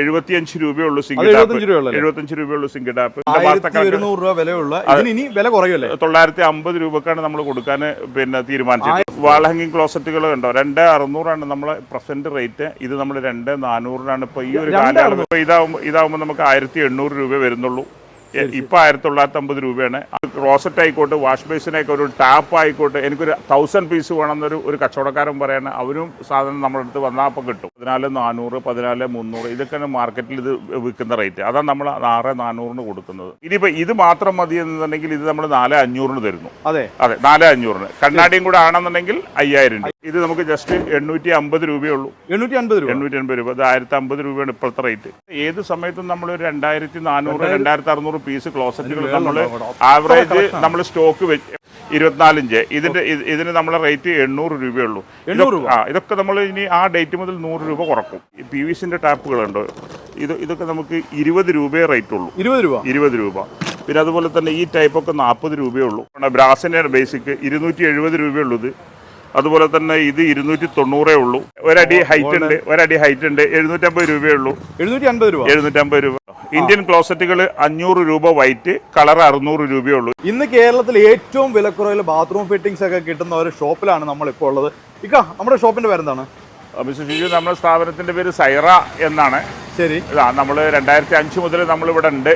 എഴുപത്തിയഞ്ച് രൂപയുള്ളൂ single tap എഴുപത്തഞ്ച് രൂപയുള്ളൂ സിംഗിൾ ടാപ്പ് രൂപ വിലയുള്ള. ഇനി വില തൊള്ളായിരത്തി അമ്പത് രൂപക്കാണ് നമ്മൾ കൊടുക്കാൻ പിന്നെ തീരുമാനിച്ചത്. വാൾ ഹാങ്ങിങ് ക്ലോസറ്റുകൾ ഉണ്ടോ രണ്ട് അറുന്നൂറാണ് നമ്മളെ പ്രസന്റ് റേറ്റ് ഇത് നമ്മൾ രണ്ട് നാനൂറിനാണ്. ഇപ്പൊ ഈ ഒരു കാലയളവ് ഇതാവുമ്പോൾ ഇതാവുമ്പോൾ നമുക്ക് ആയിരത്തി എണ്ണൂറ് രൂപ വരുന്നുള്ളൂ. ഇപ്പൊ ആയിരത്തി തൊള്ളായിരത്തി അമ്പത് രൂപയാണ് ക്ലോസറ്റ് ആയിക്കോട്ടെ വാഷ് ബേസിനൊക്കെ ഒരു ടാപ്പ് ആയിക്കോട്ടെ എനിക്കൊരു തൗസൻഡ് പീസ് വേണമെന്നൊരു ഒരു കച്ചവടക്കാരൻ പറയാണ് അവരും സാധനം നമ്മുടെ അടുത്ത് വന്നാൽ അപ്പം കിട്ടും. പതിനാല് നാനൂറ് പതിനാല് മുന്നൂറ് ഇതൊക്കെയാണ് മാർക്കറ്റിൽ ഇത് വിൽക്കുന്ന റേറ്റ്. അതാണ് നമ്മൾ ആറ് നാനൂറിന് കൊടുക്കുന്നത്. ഇനിയിപ്പോൾ ഇത് മാത്രം മതി എന്നുണ്ടെങ്കിൽ ഇത് നമ്മൾ നാല് അഞ്ഞൂറിന് തരുന്നു. അതെ. അതെ നാല് അഞ്ഞൂറിന്. കണ്ണാടിയും കൂടെ ആണെന്നുണ്ടെങ്കിൽ അയ്യായിരം രൂപ. ഇത് നമുക്ക് ജസ്റ്റ് എണ്ണൂറ്റി അമ്പത് രൂപയുള്ളൂ. എണ്ണൂറ്റി അമ്പത് രൂപ. എണ്ണൂറ്റി അമ്പത് രൂപ. ഇത് ആയിരത്തി അമ്പത് രൂപയാണ് ഇപ്പോഴത്തെ റേറ്റ്. ഏത് സമയത്തും നമ്മൾ രണ്ടായിരത്തി നാനൂറ് രണ്ടായിരത്തി അറുന്നൂറ് പീസ് ക്ലോസറ്റുകൾ നമ്മൾ ആവറേജ് നമ്മൾ സ്റ്റോക്ക് വെച്ച് ഇരുപത്തിനാലിഞ്ച്. ഇതിന്റെ ഇത് ഇതിന് നമ്മളെ റേറ്റ് എണ്ണൂറ് രൂപയുള്ളൂ. ആ ഇതൊക്കെ നമ്മൾ ഇനി ആ ഡേറ്റ് മുതൽ നൂറ് രൂപ കുറക്കും. പി വി സിന്റെ ടാപ്പുകളുണ്ട്. ഇത് ഇതൊക്കെ നമുക്ക് ഇരുപത് രൂപയേ റേറ്റ് ഉള്ളൂ. ഇരുപത് രൂപ? ഇരുപത് രൂപ. പിന്നെ അതുപോലെ തന്നെ ഈ ടൈപ്പൊക്കെ നാൽപ്പത് രൂപയേ ഉള്ളൂ. ബ്രാസിന്റെ ബേസിക് ഇരുന്നൂറ്റി എഴുപത് രൂപയുള്ളൂ ഇത്. അതുപോലെ തന്നെ ഇത് ഇരുന്നൂറ്റി തൊണ്ണൂറേ ഉള്ളൂ. ഒരടി ഹൈറ്റ് ഉണ്ട് ഒരടി ഹൈറ്റ് ഉണ്ട്. എഴുന്നൂറ്റമ്പത് രൂപയേ ഉള്ളൂ. എഴുന്നൂറ്റി അൻപത് രൂപ. എഴുന്നൂറ്റമ്പത് രൂപ. ഇന്ത്യൻ ക്ലോസറ്റുകൾ അഞ്ഞൂറ് രൂപ വൈറ്റ് കളർ അറുന്നൂറ് രൂപയേ ഉള്ളൂ. ഇന്ന് കേരളത്തിൽ ഏറ്റവും വിലക്കുറവിൽ ബാത്റൂം ഫിറ്റിംഗ്സ് ഒക്കെ കിട്ടുന്ന ഒരു ഷോപ്പിലാണ് നമ്മൾ ഇപ്പോൾ ഉള്ളത്. ഇക്ക നമ്മുടെ ഷോപ്പിന്റെ പേരെന്താണ്? ഷിജു നമ്മുടെ സ്ഥാപനത്തിന്റെ പേര് സൈറ എന്നാണ്. ശരി. നമ്മൾ രണ്ടായിരത്തി അഞ്ച് മുതൽ നമ്മൾ ഇവിടെ ഉണ്ട്.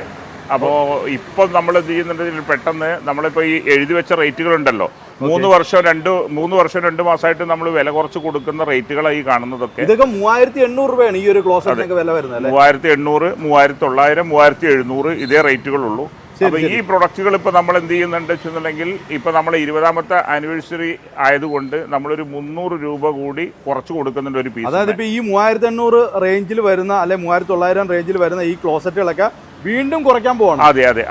അപ്പോൾ ഇപ്പം നമ്മൾ എന്ത് ചെയ്യുന്നുണ്ടെങ്കിൽ പെട്ടെന്ന് നമ്മളിപ്പോൾ ഈ എഴുതി വെച്ച റേറ്റുകളുണ്ടല്ലോ. മൂന്ന് വർഷം രണ്ട് മൂന്ന് വർഷം രണ്ട് മാസമായിട്ട് നമ്മൾ വില കുറച്ച് കൊടുക്കുന്ന റേറ്റുകളായി കാണുന്നതൊക്കെ. ഇതൊക്കെ മൂവായിരത്തി എണ്ണൂറ് രൂപയാണ് ഈ ഒരു ക്ലോസറ്റിനൊക്കെ വില വരുന്നത് മൂവായിരത്തി എണ്ണൂറ് മൂവായിരത്തി തൊള്ളായിരം മൂവായിരത്തി എഴുന്നൂറ് ഇതേ റേറ്റുകളുള്ളൂ. അപ്പോൾ ഈ പ്രൊഡക്റ്റുകൾ ഇപ്പോൾ നമ്മൾ എന്ത് ചെയ്യുന്നുണ്ട് വെച്ചിട്ടുണ്ടെങ്കിൽ ഇപ്പോൾ നമ്മൾ ഇരുപതാമത്തെ ആനിവേഴ്സറി ആയതുകൊണ്ട് നമ്മളൊരു മുന്നൂറ് രൂപ കൂടി കുറച്ച് കൊടുക്കുന്നുണ്ട് ഒരു പീസ് അതായത് ഇപ്പോൾ ഈ മൂവായിരത്തി എണ്ണൂറ് റേഞ്ചിൽ വരുന്ന അല്ലെ മൂവായിരത്തി തൊള്ളായിരം റേഞ്ചിൽ വരുന്ന ഈ ക്ലോസറ്റുകളൊക്കെ വീണ്ടും കുറയ്ക്കാൻ പോവാണ്. അതെ അതെ.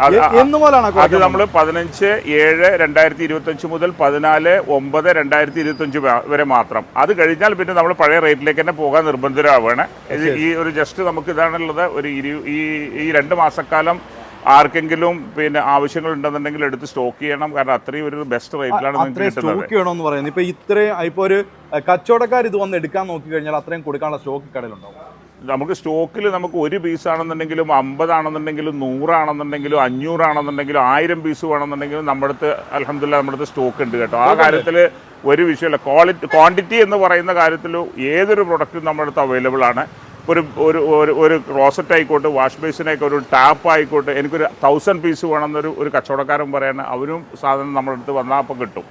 എന്ന് പോലാണ് അത് നമ്മൾ പതിനഞ്ച് ഏഴ് രണ്ടായിരത്തി ഇരുപത്തഞ്ച് മുതൽ പതിനാല് ഒമ്പത് രണ്ടായിരത്തി ഇരുപത്തഞ്ച് വരെ മാത്രം. അത് കഴിഞ്ഞാൽ പിന്നെ നമ്മൾ പഴയ റേറ്റിലേക്ക് തന്നെ പോകാൻ നിർബന്ധരാവുകയാണ് ഈ ഒരു ജസ്റ്റ് നമുക്ക് ഇതാണുള്ളത് ഒരു ഈ ഈ രണ്ട് മാസക്കാലം ആർക്കെങ്കിലും പിന്നെ ആവശ്യങ്ങൾ ഉണ്ടെന്നുണ്ടെങ്കിൽ എടുത്ത് സ്റ്റോക്ക് ചെയ്യണം. കാരണം അത്രയും ഒരു ബെസ്റ്റ് റേറ്റിലാണ് നിങ്ങൾക്ക് സ്റ്റോക്ക് ചെയ്യണമെന്ന് പറയുന്നത്. ഇപ്പൊ ഇത്രയും ഇപ്പൊ ഒരു കച്ചവടക്കാർ ഇത് വന്ന് എടുക്കാൻ നോക്കി കഴിഞ്ഞാൽ അത്രയും കൊടുക്കാനുള്ള സ്റ്റോക്ക് കടയിലുണ്ടാവും. നമുക്ക് സ്റ്റോക്കിൽ നമുക്ക് ഒരു പീസാണെന്നുണ്ടെങ്കിലും അമ്പതാണെന്നുണ്ടെങ്കിലും നൂറാണെന്നുണ്ടെങ്കിലും അഞ്ഞൂറാണെന്നുണ്ടെങ്കിലും ആയിരം പീസ് വേണമെന്നുണ്ടെങ്കിലും നമ്മുടെ അടുത്ത് അലഹമില്ല നമ്മുടെ അടുത്ത് സ്റ്റോക്ക് ഉണ്ട് കേട്ടോ. ആ കാര്യത്തിൽ ഒരു വിഷയമല്ല. ക്വാളിറ്റി ക്വാണ്ടിറ്റി എന്ന് പറയുന്ന കാര്യത്തിൽ ഏതൊരു പ്രൊഡക്റ്റും നമ്മുടെ അടുത്ത് അവൈലബിൾ ആണ്. ഒരു ഒരു ഒരു ഒരു ക്ലോസറ്റ് ആയിക്കോട്ടെ വാഷ് ബേസിനായിക്കോട്ടെ ഒരു ടാപ്പ് ആയിക്കോട്ടെ എനിക്കൊരു തൗസൻഡ് പീസ് വേണമെന്നൊരു ഒരു കച്ചവടക്കാരൻ പറയാണ് അവരും സാധനം നമ്മുടെ അടുത്ത് വന്നാൽ അപ്പം കിട്ടും.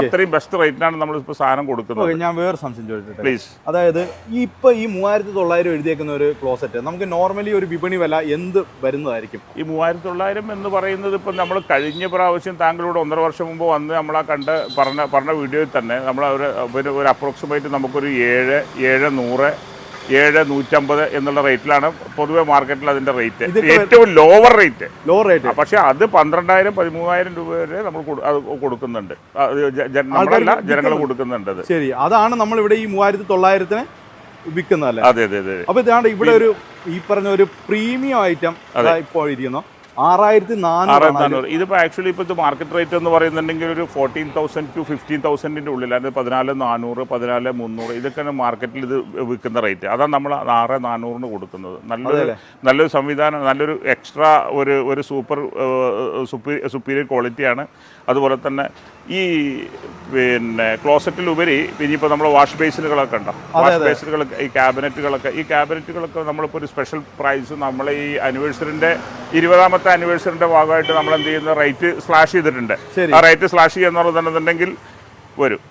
അത്രയും ബെസ്റ്റ് റേറ്റിനാണ് നമ്മളിപ്പോൾ സാധനം കൊടുക്കുന്നത്. ഞാൻ വേറെ സംശയം ചോദിച്ചിട്ട്. പ്ലീസ് അതായത് ഇപ്പൊ ഈ മൂവായിരത്തി തൊള്ളായിരം എഴുതിയേക്കുന്ന ഒരു ക്ലോസറ്റ് നമുക്ക് നോർമലി ഒരു വിപണി വില എന്ത് വരുന്നതായിരിക്കും? ഈ മൂവായിരത്തി തൊള്ളായിരം എന്ന് പറയുന്നത് ഇപ്പം നമ്മൾ കഴിഞ്ഞ പ്രാവശ്യം താങ്കളോട് ഒന്നര വർഷം മുമ്പ് വന്ന് നമ്മൾ ആ കണ്ട പറഞ്ഞ പറഞ്ഞ വീഡിയോയിൽ തന്നെ നമ്മൾ ഒരു ഒരു അപ്രോക്സിമേറ്റ് നമുക്കൊരു ഏഴ് ഏഴ് നൂറ് ഏഴ് നൂറ്റമ്പത് എന്നുള്ള റേറ്റിലാണ് പൊതുവെ മാർക്കറ്റിൽ അതിന്റെ റേറ്റ് ഏറ്റവും ലോവർ റേറ്റ് ലോവർ റേറ്റ് പക്ഷെ അത് പന്ത്രണ്ടായിരം പതിമൂവായിരം രൂപ വരെ നമ്മൾ കൊടുക്കുന്നുണ്ട്. നമ്മളല്ല ജനങ്ങൾ കൊടുക്കുന്നുണ്ട് ശരി അതാണ് നമ്മൾ ഇവിടെ ഈ മൂവായിരത്തി തൊള്ളായിരത്തിന് വിൽക്കുന്നതല്ലേ അതെ അതെ അതെ അപ്പൊ ഇതാണ് ഇവിടെ ഒരു ഈ പറഞ്ഞ ഒരു പ്രീമിയം ഐറ്റം ഇപ്പോൾ ഇരിക്കുന്നു. ആറായിരത്തി നാനൂറ് ഇതിപ്പോൾ ആക്ച്വലി ഇപ്പോൾ ഇത് മാർക്കറ്റ് റേറ്റ് എന്ന് പറയുന്നുണ്ടെങ്കിൽ ഒരു ഫോർട്ടീൻ തൗസൻഡ് ടു ഫിഫ്റ്റീൻ തൗസൻഡിന്റെ ഉള്ളിൽ അതായത് പതിനാല് നാനൂറ് പതിനാല് മുന്നൂറ് ഇതൊക്കെയാണ് മാർക്കറ്റിൽ ഇത് വിൽക്കുന്ന റേറ്റ് അതാണ് നമ്മൾ ആറ് നാനൂറിന് കൊടുക്കുന്നത്. നല്ലൊരു നല്ലൊരു സംവിധാനം നല്ലൊരു എക്സ്ട്രാ ഒരു ഒരു സൂപ്പർ സുപ്പീരിയർ ക്വാളിറ്റിയാണ് അതുപോലെ തന്നെ ഈ പിന്നെ ക്ലോസറ്റിലുപരി ഇനിയിപ്പോൾ നമ്മൾ വാഷ് ബേസിനുകളൊക്കെ ഉണ്ടോ? വാഷ് ബേസിനുകളൊക്കെ ഈ ക്യാബിനറ്റുകളൊക്കെ ഈ ക്യാബിനറ്റുകളൊക്കെ നമ്മളിപ്പോൾ ഒരു സ്പെഷ്യൽ പ്രൈസ് നമ്മൾ ഈ അനിവേഴ്സറിന്റെ ഇരുപതാമത്തെ ആനിവേഴ്സറിന്റെ ഭാഗമായിട്ട് നമ്മൾ എന്ത് ചെയ്യുന്ന? റേറ്റ് സ്ലാഷ് ചെയ്തിട്ടുണ്ട്. ആ റേറ്റ് സ്ലാഷ് ചെയ്യുന്നുണ്ടെന്നുണ്ടെങ്കിൽ വരും.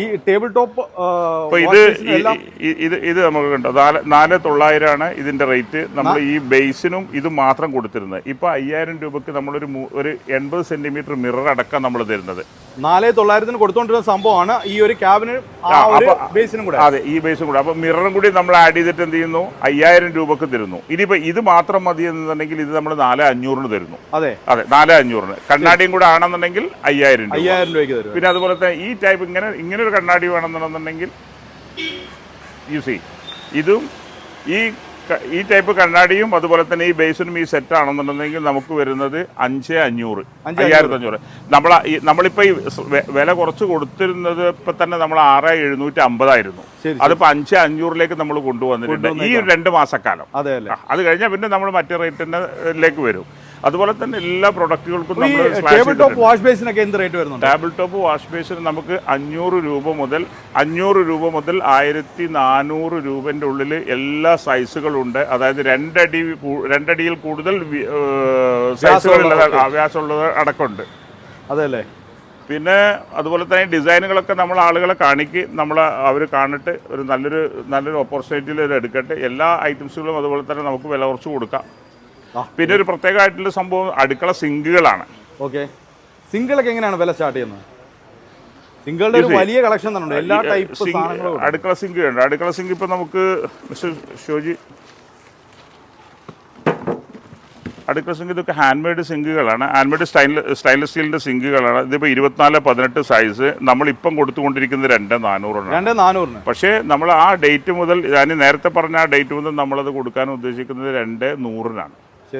ഈ ടേബിൾ ടോപ്പ് ഇത് ഇത് ഇത് നമുക്ക് കണ്ടോ? നാല് നാല് തൊള്ളായിരമാണ് ഇതിന്റെ റേറ്റ് നമ്മൾ ഈ ബേസിനും ഇത് മാത്രം കൊടുത്തിരുന്നത്. ഇപ്പൊ അയ്യായിരം രൂപക്ക് നമ്മളൊരു ഒരു എൺപത് സെന്റിമീറ്റർ മിറർ അടക്കം നമ്മൾ തരുന്നത്. നാല് തൊള്ളായിരത്തിന് കൊടുത്തോണ്ടിരുന്ന സംഭവമാണ്. ഈ ഒരു ക്യാബിന് ബേസിനും കൂടെ. അതെ ഈ ബേസും കൂടെ. അപ്പോൾ മിററും കൂടി നമ്മൾ ആഡ് ചെയ്തിട്ട് എന്ത് ചെയ്യുന്നു? അയ്യായിരം രൂപക്ക് തരുന്നു. ഇനിയിപ്പോൾ ഇത് മാത്രം മതി എന്നുണ്ടെങ്കിൽ ഇത് നമ്മൾ നാല് അഞ്ഞൂറിന് തരുന്നു. അതെ. അതെ നാല് അഞ്ഞൂറിന്. കണ്ണാടിയും കൂടെ ആണെന്നുണ്ടെങ്കിൽ അയ്യായിരം രൂപ. അയ്യായിരം രൂപയ്ക്ക് തരും പിന്നെ അതുപോലെ തന്നെ ഈ ടൈപ്പ് ഇങ്ങനെ ഇങ്ങനെ ഒരു കണ്ണാടി വേണമെന്നുണ്ടെന്നുണ്ടെങ്കിൽ യു സി ഇതും ഈ ഈ ടൈപ്പ് കണ്ണാടിയും അതുപോലെ തന്നെ ഈ ബേസിനും ഈ സെറ്റ് ആണെന്നുണ്ടെങ്കിൽ നമുക്ക് വരുന്നത് അഞ്ച് അഞ്ഞൂറ് അയ്യായിരത്തി അഞ്ഞൂറ്. നമ്മൾ നമ്മളിപ്പോൾ ഈ വില കുറച്ച് കൊടുത്തിരുന്നത് ഇപ്പം തന്നെ നമ്മൾ ആറ് എഴുന്നൂറ്റി അമ്പതായിരുന്നു അതിപ്പോൾ അഞ്ച് അഞ്ഞൂറിലേക്ക് നമ്മൾ കൊണ്ടുവന്നിട്ടുണ്ട്. ഈ രണ്ട് മാസക്കാലം. അതെ അത് കഴിഞ്ഞാൽ പിന്നെ നമ്മൾ മറ്റേ റേറ്റിലേക്ക് വരും. അതുപോലെ തന്നെ എല്ലാ പ്രൊഡക്റ്റുകൾക്കും നമ്മൾ ടേബിൾ ടോപ്പ് വാഷ് ബേസിനൊക്കെ എന്ത് റേറ്റ് വരുന്നുണ്ട്? ടേബിൾ ടോപ്പ് വാഷ് ബേസിന് നമുക്ക് അഞ്ഞൂറ് രൂപ മുതൽ അഞ്ഞൂറ് രൂപ മുതൽ ആയിരത്തി നാനൂറ് രൂപന്റെ ഉള്ളിൽ എല്ലാ സൈസുകളുണ്ട് അതായത് രണ്ടടി രണ്ടടിയിൽ കൂടുതൽ സൈസുകളുള്ള വ്യാസമുള്ളത് അടക്കമുണ്ട്. അതെ അല്ലേ പിന്നെ അതുപോലെ തന്നെ ഡിസൈനുകളൊക്കെ നമ്മൾ ആളുകളെ കാണിക്ക് നമ്മൾ അവർ കാണിട്ട് ഒരു നല്ലൊരു നല്ലൊരു ഓപ്പർച്യൂണിറ്റിയിൽ എടുക്കട്ടെ. എല്ലാ ഐറ്റംസുകളും അതുപോലെ തന്നെ നമുക്ക് വില കുറച്ച് കൊടുക്കാം. പിന്നെ ഒരു പ്രത്യേകമായിട്ടുള്ള സംഭവം അടുക്കള സിങ്കുകളാണ്. ഓക്കെ. സിംഗിളൊക്കെ എങ്ങനെയാണ് വില സ്റ്റാർട്ട് ചെയ്യുന്നത്? സിങ്കുകളുടെ ഒരു വലിയ കളക്ഷൻ തന്നെ എല്ലാ ടൈപ്പ് സാധനങ്ങളും അടുക്കള സിങ്ക് ഉണ്ട് അടുക്കള സിങ്ക് ഇപ്പൊ നമുക്ക് മിസ്റ്റർ ഷോജി അടുക്കള സിങ്ക് ഇതൊക്കെ ഹാൻഡ് മെയ്ഡ് സിങ്കുകളാണ്. ഹാൻഡ് മെയ്ഡ് സ്റ്റൈൻലെസ് സ്റ്റൈൻലെസ് സ്റ്റീലിന്റെ സിങ്കുകളാണ്. ഇതിപ്പോ ഇരുപത്തിനാല് പതിനെട്ട് സൈസ്. നമ്മൾ ഇപ്പം കൊടുത്തുകൊണ്ടിരിക്കുന്നത് രണ്ട് നാനൂറാണ് രണ്ട് നാനൂറിന്. പക്ഷേ നമ്മൾ ആ ഡേറ്റ് മുതൽ ഞാൻ നേരത്തെ പറഞ്ഞ ആ ഡേറ്റ് മുതൽ നമ്മളത് കൊടുക്കാൻ ഉദ്ദേശിക്കുന്നത് രണ്ട് നൂറിനാണ്.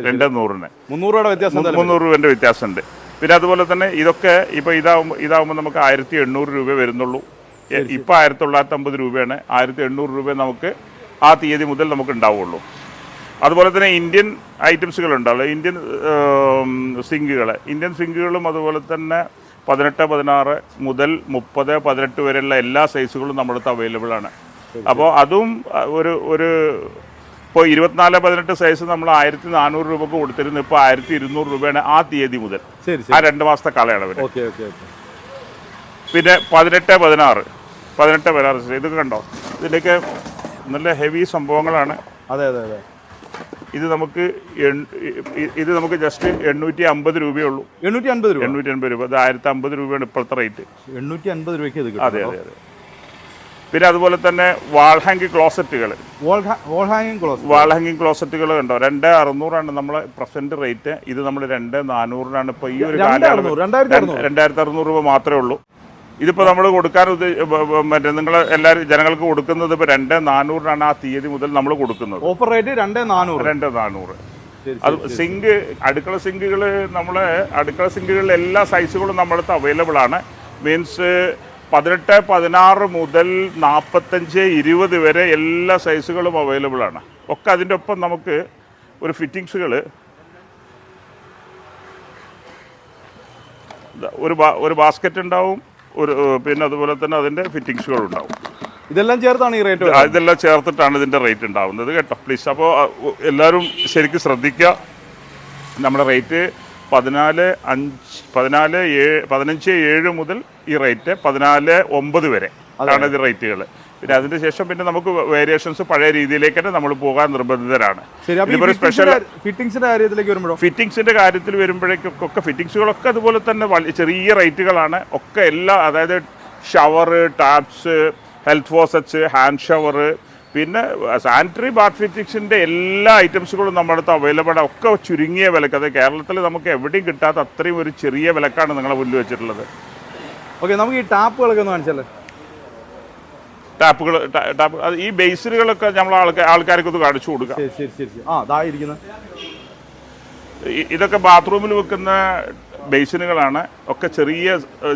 രണ്ട് നൂറിന്. മുന്നൂറ് രൂപയുടെ വ്യത്യാസം മുന്നൂറ് രൂപേന്റെ വ്യത്യാസമുണ്ട്. പിന്നെ അതുപോലെ തന്നെ ഇതൊക്കെ ഇപ്പോൾ ഇതാവുമ്പോൾ ഇതാവുമ്പോൾ നമുക്ക് ആയിരത്തി എണ്ണൂറ് രൂപ വരുന്നുള്ളൂ. ഇപ്പോൾ ആയിരത്തി തൊള്ളായിരത്തി അമ്പത് രൂപയാണ്. ആയിരത്തി എണ്ണൂറ് രൂപ നമുക്ക് ആ തീയതി മുതൽ നമുക്ക് ഉണ്ടാവുള്ളൂ. അതുപോലെ തന്നെ ഇന്ത്യൻ ഐറ്റംസുകൾ ഉണ്ടാവുള്ളൂ ഇന്ത്യൻ സിങ്കുകൾ. ഇന്ത്യൻ സിങ്കുകളും അതുപോലെ തന്നെ പതിനെട്ട് പതിനാറ് മുതൽ മുപ്പത് പതിനെട്ട് വരെയുള്ള എല്ലാ സൈസുകളും നമ്മുടെ അടുത്ത് അവൈലബിൾ ആണ്. അപ്പോൾ അതും ഒരു ഒരു ഇപ്പോൾ ഇരുപത്തിനാല് പതിനെട്ട് സൈസ് നമ്മൾ ആയിരത്തി നാനൂറ് രൂപക്ക് കൊടുത്തിരുന്നു. ഇപ്പോൾ ആയിരത്തി ഇരുന്നൂറ് രൂപയാണ് ആ തീയതി മുതൽ. ആ രണ്ട് മാസത്തെ കാലയളവിൽ പിന്നെ പതിനെട്ട് പതിനാറ്. പതിനെട്ട് പതിനാറ് size. ഇതൊക്കെ കണ്ടോ? ഇതിന്റെയൊക്കെ നല്ല ഹെവി സംഭവങ്ങളാണ്. അതെ അതെ അതെ. ഇത് നമുക്ക് ഇത് നമുക്ക് ജസ്റ്റ് എണ്ണൂറ്റി അമ്പത് രൂപയേ ഉള്ളൂ. എണ്ണൂറ്റി അമ്പത് രൂപ? എണ്ണൂറ്റി അമ്പത് രൂപ. അത് ആയിരത്തി അമ്പത് രൂപയാണ് ഇപ്പോഴത്തെ റേറ്റ് എണ്ണൂറ്റി അമ്പത് രൂപയ്ക്ക് അതെ അതെ അതെ. പിന്നെ അതുപോലെ തന്നെ വാൾ ഹാങ്കിങ് ക്ലോസറ്റുകൾ വാൾ ഹാങ്ങിങ് ക്ലോസ് വാൾ ഹാങ്ങിങ് ക്ലോസറ്റുകൾ കണ്ടോ? രണ്ട് അറുന്നൂറാണ് നമ്മൾ പ്രസന്റ് റേറ്റ് ഇത് നമ്മൾ രണ്ട് നാനൂറിനാണ് ഇപ്പോൾ ഈ ഒരു കാലയളവ്. രണ്ടായിരത്തി അറുന്നൂറ്. രൂപ മാത്രമേ ഉള്ളൂ. ഇതിപ്പോൾ നമ്മൾ കൊടുക്കാൻ മറ്റേ നിങ്ങൾ എല്ലാവരും ജനങ്ങൾക്ക് കൊടുക്കുന്നത് ഇപ്പോൾ രണ്ട് നാനൂറിനാണ് ആ തീയതി മുതൽ നമ്മൾ കൊടുക്കുന്നത്. ഓഫർ റേറ്റ് രണ്ട് നാനൂറ്. രണ്ട് നാനൂറ്. അത് സിങ്ക് അടുക്കള സിങ്കുകൾ നമ്മൾ അടുക്കള സിങ്കുകളിൽ എല്ലാ സൈസുകളും നമ്മളടുത്ത് അവൈലബിൾ ആണ്. മീൻസ് പതിനെട്ട് പതിനാറ് മുതൽ നാൽപ്പത്തഞ്ച് ഇരുപത് വരെ എല്ലാ സൈസുകളും അവൈലബിൾ ആണ്. ഒക്കെ അതിന്റെ ഒപ്പം നമുക്ക് ഒരു ഫിറ്റിങ്സുകൾ ഒരു ബാ ഒരു ബാസ്ക്കറ്റ് ഉണ്ടാവും ഒരു പിന്നെ അതുപോലെ തന്നെ അതിന്റെ ഫിറ്റിങ്സുകൾ ഉണ്ടാവും. ഇതെല്ലാം ചേർത്താണ് ഈ റേറ്റ് ഇതെല്ലാം ചേർത്തിട്ടാണ് ഇതിന്റെ റേറ്റ് ഉണ്ടാവുന്നത് കേട്ടോ. പ്ലീസ് അപ്പോൾ എല്ലാവരും ശരിക്കും ശ്രദ്ധിക്കുക. നമ്മുടെ റേറ്റ് പതിനാല് അഞ്ച് പതിനാല് ഏഴ് പതിനഞ്ച് ഏഴ് മുതൽ ഈ റേറ്റ് പതിനാല് ഒമ്പത് വരെ ആണ് ഇത് റേറ്റുകൾ. പിന്നെ അതിന് ശേഷം പിന്നെ നമുക്ക് വേരിയേഷൻസ് പഴയ രീതിയിലേക്ക് തന്നെ നമ്മൾ പോകാൻ നിർബന്ധിതരാണ്. സ്പെഷ്യൽ ഫിറ്റിംഗ്സിന്റെ കാര്യത്തിലേക്ക് വരുമ്പോൾ ഫിറ്റിങ്സിന്റെ കാര്യത്തിൽ വരുമ്പോഴേക്കൊക്കെ ഫിറ്റിംഗ്സുകളൊക്കെ അതുപോലെ തന്നെ ചെറിയ റേറ്റുകളാണ്. ഒക്കെ എല്ലാ അതായത് shower taps health faucets hand shower പിന്നെ സാനിറ്ററി ബാത്ത് ഫിറ്റിക്സിന്റെ എല്ലാ ഐറ്റംസുകളും നമ്മുടെ അടുത്ത് അവൈലബിൾ ഒക്കെ ചുരുങ്ങിയ വിലക്ക്. അത് കേരളത്തിൽ നമുക്ക് എവിടെയും കിട്ടാത്ത അത്രയും ഒരു ചെറിയ വിലക്കാണ് നിങ്ങളെ മുന്നിൽ വെച്ചിട്ടുള്ളത്. ഓക്കെ നമുക്ക് ഈ ടാപ്പുകളൊക്കെ ഒന്ന് കാണിച്ചാലേ? ടാപ്പുകൾ ടാപ്പ് അത് ഈ ബേസിലുകളൊക്കെ നമ്മൾ ആൾക്കാർ ആൾക്കാർക്ക് ഒന്ന് കാണിച്ചു ഇരിക്കുന്നത് ഇതൊക്കെ ബാത്റൂമിൽ വെക്കുന്ന ബേസിനുകളാണ്. ഒക്കെ ചെറിയ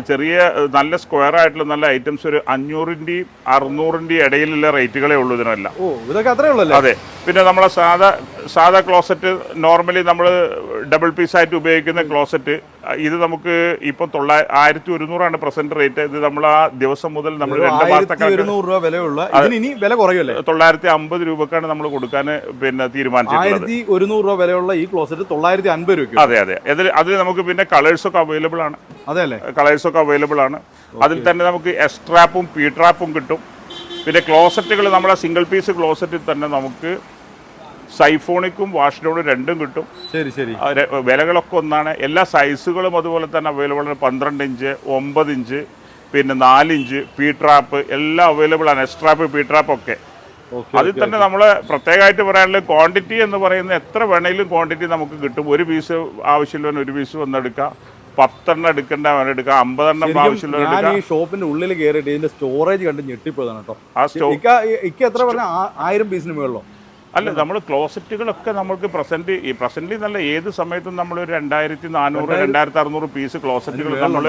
ചെറിയ നല്ല സ്ക്വയർ ആയിട്ടുള്ള നല്ല ഐറ്റംസ് ഒരു അഞ്ഞൂറിന്റെയും അറുന്നൂറിന്റെയും ഇടയിലുള്ള റേറ്റുകളേ ഉള്ളൂ ഇതിനെല്ലാം. ഓ ഇതൊക്കെ അത്രേ ഉള്ളല്ലേ? അതെ. പിന്നെ നമ്മളെ സാധാ സാധാ ക്ലോസറ്റ് നോർമലി നമ്മൾ ഡബിൾ പീസായിട്ട് ഉപയോഗിക്കുന്ന ക്ലോസറ്റ് ഇത് നമുക്ക് ഇപ്പം തൊള്ളായി ആയിരത്തി ഒരുന്നൂറാണ് പ്രസന്റ് റേറ്റ് ഇത് നമ്മൾ ആ ദിവസം മുതൽ നമ്മൾ രണ്ട് മാസത്തെ വിലയുള്ള. ഇനി വില തൊള്ളായിരത്തി അമ്പത് രൂപക്കാണ് നമ്മൾ കൊടുക്കാൻ പിന്നെ തീരുമാനിച്ചത് ആയിരത്തി ഒരുന്നൂറ് രൂപ വിലയുള്ള ഈ ക്ലോസറ്റ് തൊള്ളായിരത്തി അൻപത് രൂപയ്ക്ക്. അതെ അതെ. അതിൽ അതിൽ നമുക്ക് പിന്നെ കളേഴ്സൊക്കെ അവൈലബിൾ ആണ്. കളേഴ്സൊക്കെ അവൈലബിൾ ആണ്. അതിൽ തന്നെ നമുക്ക് എസ് ട്രാപ്പും പി ട്രാപ്പും കിട്ടും. പിന്നെ ക്ലോസറ്റുകൾ നമ്മളെ സിംഗിൾ പീസ് ക്ലോസറ്റിൽ തന്നെ നമുക്ക് സൈഫോണിക്കും വാഷിനോടും രണ്ടും കിട്ടും. ശരി ശരി. വിലകളൊക്കെ ഒന്നാണ്. എല്ലാ സൈസുകളും അതുപോലെ തന്നെ അവൈലബിൾ ആണ്. പന്ത്രണ്ട് ഇഞ്ച് ഒമ്പത് ഇഞ്ച് പിന്നെ നാലിഞ്ച് പി ട്രാപ്പ് എല്ലാം അവൈലബിൾ ആണ്. എസ് ട്രാപ്പ് പി ട്രാപ്പ് ഒക്കെ. അതിൽ തന്നെ നമ്മൾ പ്രത്യേകമായിട്ട് പറയാനുള്ള ക്വാണ്ടിറ്റി എന്ന് പറയുന്നത് എത്ര വേണമെങ്കിലും ക്വാണ്ടിറ്റി നമുക്ക് കിട്ടും. ഒരു പീസ് ആവശ്യമുള്ളവൻ ഒരു പീസ് വന്നെടുക്കാം. പത്തെണ്ണം എടുക്കേണ്ടവൻ എടുക്കാം അമ്പതെണ്ണം ആവശ്യമുള്ള ഈ ഷോപ്പിന്റെ ഉള്ളിൽ കയറിയിട്ട് ഇതിന്റെ സ്റ്റോറേജ് കണ്ട് ഞെട്ടിപ്പോയതാണ് കേട്ടോ. ആ സ്റ്റോക്ക് ഇക്ക എത്ര പറഞ്ഞ? ആയിരം പീസിന് മുകളിലോ അല്ല നമ്മൾ ക്ലോസറ്റുകളൊക്കെ നമുക്ക് പ്രസന്റ് ഈ പ്രസന്റ്ലി നല്ല ഏത് സമയത്തും നമ്മൾ ഒരു രണ്ടായിരത്തി നാനൂറ് രണ്ടായിരത്തി അറുന്നൂറ് പീസ് ക്ലോസറ്റുകൾ നമ്മൾ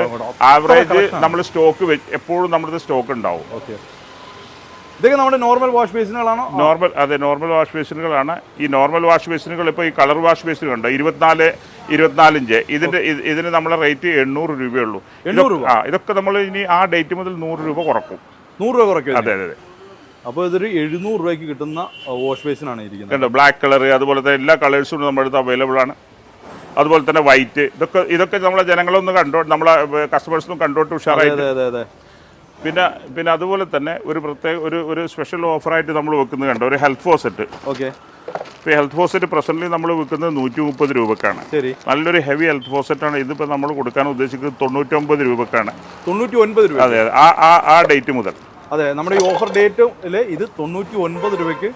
ആവറേജ് നമ്മൾ സ്റ്റോക്ക് എപ്പോഴും നമ്മുടെ സ്റ്റോക്ക് ഉണ്ടാവും. ഓക്കെ ഇതൊക്കെ നമ്മുടെ നോർമൽ വാഷ് ബേസിനുകളാണോ നോർമൽ അതെ നോർമൽ വാഷ് ബേസിനുകളാണ് ഈ നോർമൽ വാഷ് ബേസിനുകൾ ഇപ്പോൾ ഈ കളർ വാഷ് ബേസിനുണ്ട് ഇരുപത്തിനാല് ഇരുപത്തിനാലിഞ്ച്. ഇതിന്റെ ഇത് ഇതിന് നമ്മളെ റേറ്റ് എണ്ണൂറ് രൂപയുള്ളൂ. എണ്ണൂറ് രൂപ? ആ ഇതൊക്കെ നമ്മൾ ഇനി ആ ഡേറ്റ് മുതൽ നൂറ് രൂപ കുറക്കും. നൂറ് രൂപ കുറയ്ക്കും അതെ അതെ അതെ. അപ്പോൾ ഇതൊരു എഴുന്നൂറ് രൂപയ്ക്ക് കിട്ടുന്ന വാഷ് ബേസിനാണ് ഇരിക്കുന്നത്. കണ്ടോ? ബ്ലാക്ക് കളർ തന്നെ എല്ലാ കളേഴ്സും നമ്മുടെ അടുത്ത് അവൈലബിൾ ആണ്. അതുപോലെ തന്നെ വൈറ്റ് ഇതൊക്കെ ഇതൊക്കെ നമ്മളെ ജനങ്ങളൊന്നും കണ്ടോ നമ്മളെ കസ്റ്റമേഴ്സൊന്നും കണ്ടോട്ട് ഉഷാറായിട്ട്? അതെ അതെ അതെ. പിന്നെ പിന്നെ അതുപോലെ തന്നെ ഒരു പ്രത്യേക ഒരു ഒരു സ്പെഷ്യൽ ഓഫറായിട്ട് നമ്മൾ വെക്കുന്നത് കണ്ടോ? ഒരു ഹെൽത്ത് ഫോസെറ്റ് ഓക്കെ ഇപ്പോൾ ഹെൽത്ത് ഫോസെറ്റ് പ്രസന്റ്ലി നമ്മൾ വിൽക്കുന്നത് നൂറ്റി മുപ്പത് രൂപക്കാണ്. ശരി. നല്ലൊരു ഹെവി ഹെൽത്ത് ഫോസെറ്റാണ് ഇതിപ്പോൾ നമ്മൾ കൊടുക്കാൻ ഉദ്ദേശിക്കുന്നത് തൊണ്ണൂറ്റൊമ്പത് രൂപക്കാണ്. തൊണ്ണൂറ്റി ഒൻപത് രൂപ അതെ അതെ. ആ ആ ആ ഡേറ്റ് മുതൽ. അതെ നമ്മുടെ ഈ ഓഫർ ഡേറ്റിൽ ഇത് തൊണ്ണൂറ്റി ഒൻപത് രൂപയ്ക്ക്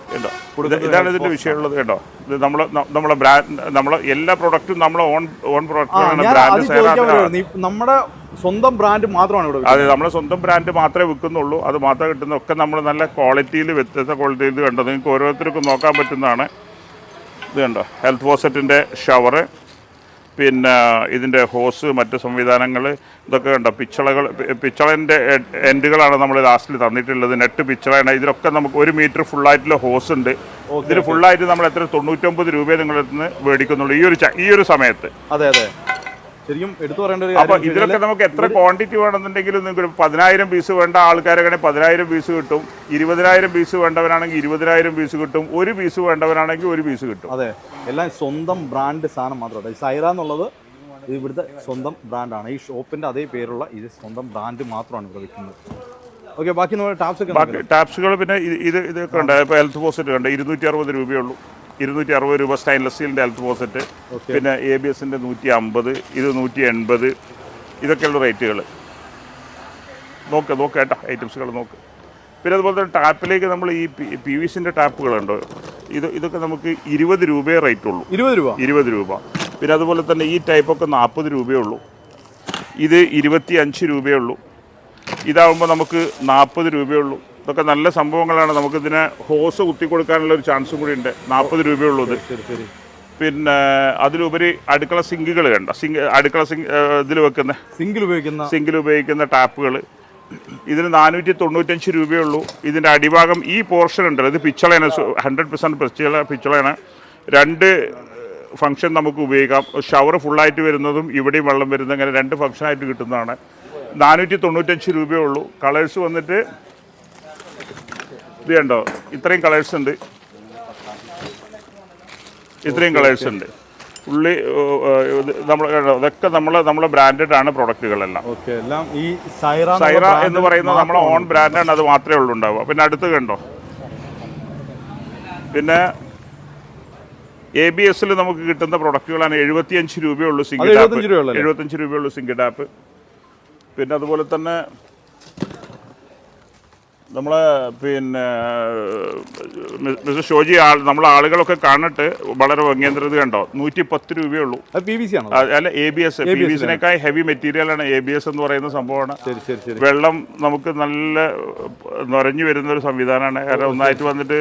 ഇതാണ് ഇതിന്റെ വിഷയമുള്ളത് കേട്ടോ ഇത് നമ്മൾ നമ്മുടെ ബ്രാൻഡ് നമ്മൾ എല്ലാ പ്രൊഡക്റ്റും നമ്മളെ ഓൺ ഓൺ പ്രൊഡക്റ്റ് പ്രൊഡക്റ്റാണ് ബ്രാൻഡ് നമ്മുടെ സ്വന്തം ബ്രാൻഡ് മാത്രമാണ് ഇവിടെ അതെ നമ്മളെ സ്വന്തം ബ്രാൻഡ് മാത്രമേ വിൽക്കുന്നുള്ളൂ. അത് മാത്രമേ കിട്ടുന്ന ഒക്കെ നമ്മൾ നല്ല ക്വാളിറ്റിയിൽ വ്യത്യസ്ത ക്വാളിറ്റിയിൽ കണ്ടത്. കണ്ടോ നിങ്ങൾക്ക് ഓരോരുത്തർക്കും നോക്കാൻ പറ്റുന്നതാണ്. ഇത് കണ്ടോ? ഹെൽത്ത് ഫോസറ്റിന്റെ ഷവറ് പിന്നെ ഇതിന്റെ ഹോസ് മറ്റ് സംവിധാനങ്ങൾ ഇതൊക്കെ കണ്ടോ? പിച്ചളകൾ പിച്ചളന്റെ എൻഡുകളാണ് നമ്മൾ ലാസ്റ്റിൽ തന്നിട്ടുള്ളത്. നെറ്റ് പിച്ചളയാണ്. ഇതിലൊക്കെ നമുക്ക് ഒരു മീറ്റർ ഫുള്ളായിട്ടുള്ള ഹോസ് ഉണ്ട്. ഇതിന് ഫുള്ളായിട്ട് നമ്മൾ എത്ര തൊണ്ണൂറ്റൊമ്പത് രൂപയെ നിങ്ങളുടെ നിന്ന് മേടിക്കുന്നുള്ളൂ. ഈ ഒരു ഈ ഒരു സമയത്ത്. അതെ അതെ. ശരിക്കും എടുത്തു പറയേണ്ട ഒരു അപ്പൊ കാര്യം ഇതിലൊക്കെ നമുക്ക് എത്ര ക്വാണ്ടിറ്റി വേണമെന്നുണ്ടെങ്കിലും നിങ്ങൾക്ക് പതിനായിരം പീസ് വേണ്ട ആൾക്കാരൊക്കെ പതിനായിരം പീസ് കിട്ടും. ഇരുപതിനായിരം പീസ് വേണ്ടവനാണെങ്കിൽ ഇരുപതിനായിരം പീസ് കിട്ടും. ഒരു പീസ് വേണ്ടവനാണെങ്കിൽ ഒരു പീസ് കിട്ടും. അതെ. എല്ലാം സ്വന്തം ബ്രാൻഡ് സാധനം മാത്രമല്ല സൈറ എന്നുള്ളത് ഇവിടുത്തെ സ്വന്തം ബ്രാൻഡാണ് ഈ ഷോപ്പിന്റെ അതേ പേരുള്ള ഇത് സ്വന്തം ബ്രാൻഡ് മാത്രമാണ് ഇവിടെ വിൽക്കുന്നത് ഓക്കെ ബാക്കി നമ്മൾ ടാപ്സ് ബാക്കി ടാപ്സുകൾ പിന്നെ ഇത് ഇത് ഇതൊക്കെ ഉണ്ട്. ഇപ്പോൾ ഹെൽത്ത് പോസിറ്റ് ഉണ്ട്. ഇരുന്നൂറ്റി അറുപത് രൂപയുള്ളൂ ഇരുന്നൂറ്റി അറുപത് രൂപ സ്റ്റൈൻലെസ് സ്റ്റീലിന്റെ ഹെൽത്ത് പോസറ്റ് പിന്നെ എ ബി എസിന്റെ നൂറ്റി അമ്പത് ഇത് നൂറ്റി എൺപത് ഇതൊക്കെയുള്ള റേറ്റുകൾ നോക്ക് നോക്ക് കേട്ടോ ഐറ്റംസുകൾ നോക്ക്. പിന്നെ അതുപോലെ തന്നെ ടാപ്പിലേക്ക് നമ്മൾ ഈ പി വി സിന്റെ ടാപ്പുകളുണ്ട്? ഇത് ഇതൊക്കെ നമുക്ക് ഇരുപത് രൂപയേ റേറ്റ് ഉള്ളൂ. ഇരുപത് രൂപ? ഇരുപത് രൂപ. പിന്നെ അതുപോലെ തന്നെ ഈ ടൈപ്പൊക്കെ നാൽപ്പത് രൂപയേ ഉള്ളൂ. ഇത് ഇരുപത്തി അഞ്ച് രൂപയേ ഉള്ളൂ. ഇതാവുമ്പോൾ നമുക്ക് നാൽപ്പത് രൂപയേ ഉള്ളൂ. ഇതൊക്കെ നല്ല സംഭവങ്ങളാണ്. നമുക്ക് ഇതിനെ ഹോസ് കുത്തി കൊടുക്കാനുള്ള ഒരു ചാൻസും കൂടി ഉണ്ട്. നാൽപ്പത് രൂപയുള്ളത് പിന്നെ അതിലുപരി അടുക്കള സിങ്കുകൾ കണ്ട. സിങ്ക് അടുക്കള സിങ്ക് ഇതിൽ വെക്കുന്ന സിങ്കിൽ ഉപയോഗിക്കുന്ന സിങ്കിൽ ഉപയോഗിക്കുന്ന ടാപ്പുകൾ ഇതിന് നാനൂറ്റി തൊണ്ണൂറ്റഞ്ച് രൂപയേ ഉള്ളൂ ഇതിന്റെ അടിഭാഗം ഈ പോർഷൻ ഉണ്ട് ഇത് പിച്ചളയാണ്. ഹൺഡ്രഡ് പെർസെന്റ് പിച്ചള പിച്ചളയാണ്. രണ്ട് ഫംഗ്ഷൻ നമുക്ക് ഉപയോഗിക്കാം. ഷവർ ഫുള്ളായിട്ട് വരുന്നതും ഇവിടെയും വെള്ളം വരുന്നത് അങ്ങനെ രണ്ട് ഫംഗ്ഷനായിട്ട് കിട്ടുന്നതാണ്. നാനൂറ്റി തൊണ്ണൂറ്റഞ്ച് രൂപയേ ഉള്ളൂ കളേഴ്സ് വന്നിട്ട് ഇത് കണ്ടോ ഇത്രയും കളേഴ്സ് ഉണ്ട്. ഇത്രയും കളേഴ്സ് ഉണ്ട്. ഉള്ളി നമ്മൾ ഇതൊക്കെ നമ്മൾ നമ്മൾ ബ്രാൻഡഡ് ആണ് പ്രൊഡക്റ്റുകളെല്ലാം ഓക്കെ എല്ലാം ഈ സൈറ സൈറ എന്ന് പറയുന്നത് നമ്മൾ ഓൺ ബ്രാൻഡാണ് അത് മാത്രമേ ഉള്ളൂ ഉണ്ടാവുക. പിന്നെ അടുത്ത് കണ്ടോ? പിന്നെ എ ബി എസിൽ നമുക്ക് കിട്ടുന്ന പ്രൊഡക്റ്റുകളാണ് എഴുപത്തിയഞ്ച് രൂപയുള്ളൂ സിംഗിൾ അത് ടാപ്പ് 75 രൂപയുള്ളൂ സിംഗിഡാപ്പ് എഴുപത്തഞ്ച് രൂപയുള്ളൂ സിംഗിൾ ടാപ്പ് പിന്നെ അതുപോലെ തന്നെ നമ്മളെ പിന്നെ മിസ്റ്റർ ഷോജി ആൾ നമ്മളെ ആളുകളൊക്കെ കണ്ടിട്ട് വളരെ ഭംഗിയന്ത്രത കണ്ടോ? നൂറ്റി പത്ത് പി ആണോ? അല്ല A B S P B എസിനേക്കാൾ heavy മെറ്റീരിയലാണ് എ ബി എസ് എന്ന് പറയുന്ന സംഭവമാണ്. വെള്ളം നമുക്ക് നല്ല നിറഞ്ഞു വരുന്ന ഒരു സംവിധാനമാണ്. കാരണം ഒന്നായിട്ട് വന്നിട്ട്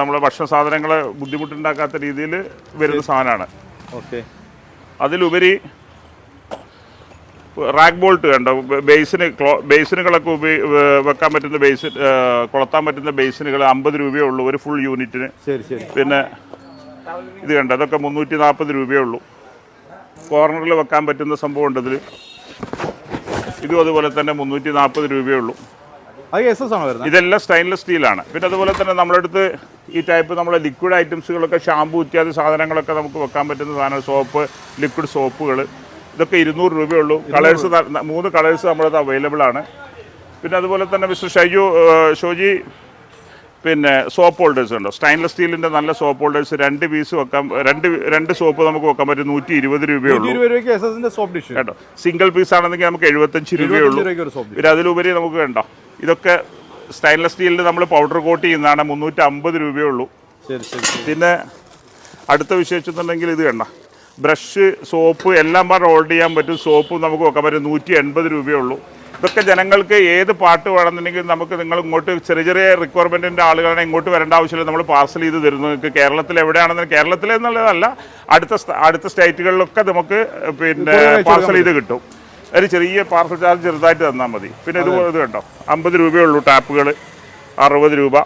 നമ്മളെ ഭക്ഷണ സാധനങ്ങളെ ബുദ്ധിമുട്ടുണ്ടാക്കാത്ത രീതിയിൽ വരുന്ന സാധനമാണ്. ഓക്കെ. അതിലുപരി റാക്ക് ബോൾട്ട് കണ്ടോ? ബേസിന് ക്ലോ ബേസിനുകളൊക്കെ ഉപയോഗി വെക്കാൻ പറ്റുന്ന ബേസ് കൊളത്താൻ പറ്റുന്ന ബേസിനുകൾ അമ്പത് രൂപയേ ഉള്ളൂ ഒരു ഫുൾ യൂണിറ്റിന് ശരി ശരി. പിന്നെ ഇത് കണ്ടോ? അതൊക്കെ മുന്നൂറ്റി നാൽപ്പത് രൂപയേ ഉള്ളൂ. കോർണറിൽ വെക്കാൻ പറ്റുന്ന സംഭവം ഉണ്ട് ഇതിൽ ഇതും അതുപോലെ തന്നെ മുന്നൂറ്റി നാൽപ്പത് രൂപയേ ഉള്ളൂ. ഇതെല്ലാം സ്റ്റെയിൻലെസ് സ്റ്റീലാണ് പിന്നെ അതുപോലെ തന്നെ നമ്മുടെ അടുത്ത് ഈ ടൈപ്പ് നമ്മളെ ലിക്വിഡ് ഐറ്റംസുകളൊക്കെ ഷാമ്പു ഇത്യാദി സാധനങ്ങളൊക്കെ നമുക്ക് വെക്കാൻ പറ്റുന്ന സാധനം സോപ്പ് ലിക്വിഡ് സോപ്പുകൾ ഇതൊക്കെ ഇരുന്നൂറ് രൂപയുള്ളൂ. കളേഴ്സ് മൂന്ന് കളേഴ്സ് നമ്മളത് അവൈലബിൾ ആണ്. പിന്നെ അതുപോലെ തന്നെ മിസ്റ്റർ ഷൈജു ഷോജി പിന്നെ സോപ്പ് ഹോൾഡേഴ്സ് ഉണ്ടോ? സ്റ്റൈൻലെസ് സ്റ്റീലിന്റെ നല്ല സോപ്പ് ഹോൾഡേഴ്സ് രണ്ട് പീസ് വെക്കാം രണ്ട് രണ്ട് സോപ്പ് നമുക്ക് വെക്കാൻ പറ്റും നൂറ്റി ഇരുപത് രൂപയുള്ളൂ കേട്ടോ? സിംഗിൾ പീസ് ആണെന്നെങ്കിൽ നമുക്ക് എഴുപത്തഞ്ച് രൂപയുള്ളൂ പിന്നെ അതിലുപരി നമുക്ക് വേണ്ട ഇതൊക്കെ സ്റ്റൈൻലെസ് സ്റ്റീലിൽ നമ്മൾ പൗഡർ കോട്ട് ചെയ്യുന്നതാണ് മുന്നൂറ്റി അമ്പത് രൂപയുള്ളൂ ശരി ശരി ശരി. പിന്നെ അടുത്ത വിശേഷിച്ചിട്ടുണ്ടെങ്കിൽ ഇത് വേണ്ട ബ്രഷ് സോപ്പ് എല്ലാം പാടെ ഓർഡർ ചെയ്യാൻ പറ്റും. സോപ്പ് നമുക്ക് ഒക്കെ പറ്റും. നൂറ്റി എൺപത് രൂപയുള്ളൂ ഇതൊക്കെ ജനങ്ങൾക്ക് ഏത് പാട്ട് വേണമെന്നുണ്ടെങ്കിൽ നമുക്ക് നിങ്ങൾ ഇങ്ങോട്ട് ചെറിയ ചെറിയ റിക്വയർമെന്റിന്റെ ആളുകളാണ് ഇങ്ങോട്ട് വരേണ്ട ആവശ്യമില്ല. നമ്മൾ പാർസൽ ചെയ്ത് തരുന്നു. നിങ്ങൾക്ക് കേരളത്തിൽ എവിടെയാണെന്ന് കേരളത്തിൽ എന്നുള്ളതല്ല. അടുത്ത അടുത്ത സ്റ്റേറ്റുകളിലൊക്കെ നമുക്ക് പിന്നെ പാർസൽ ചെയ്ത് കിട്ടും. ഒരു ചെറിയ പാർസൽ ചാർജ് ചെറുതായിട്ട് തന്നാൽ മതി. പിന്നെ ഇത് ഇത് കണ്ടോ? അമ്പത് രൂപയേ ഉള്ളൂ ടാപ്പുകൾ അറുപത് രൂപ.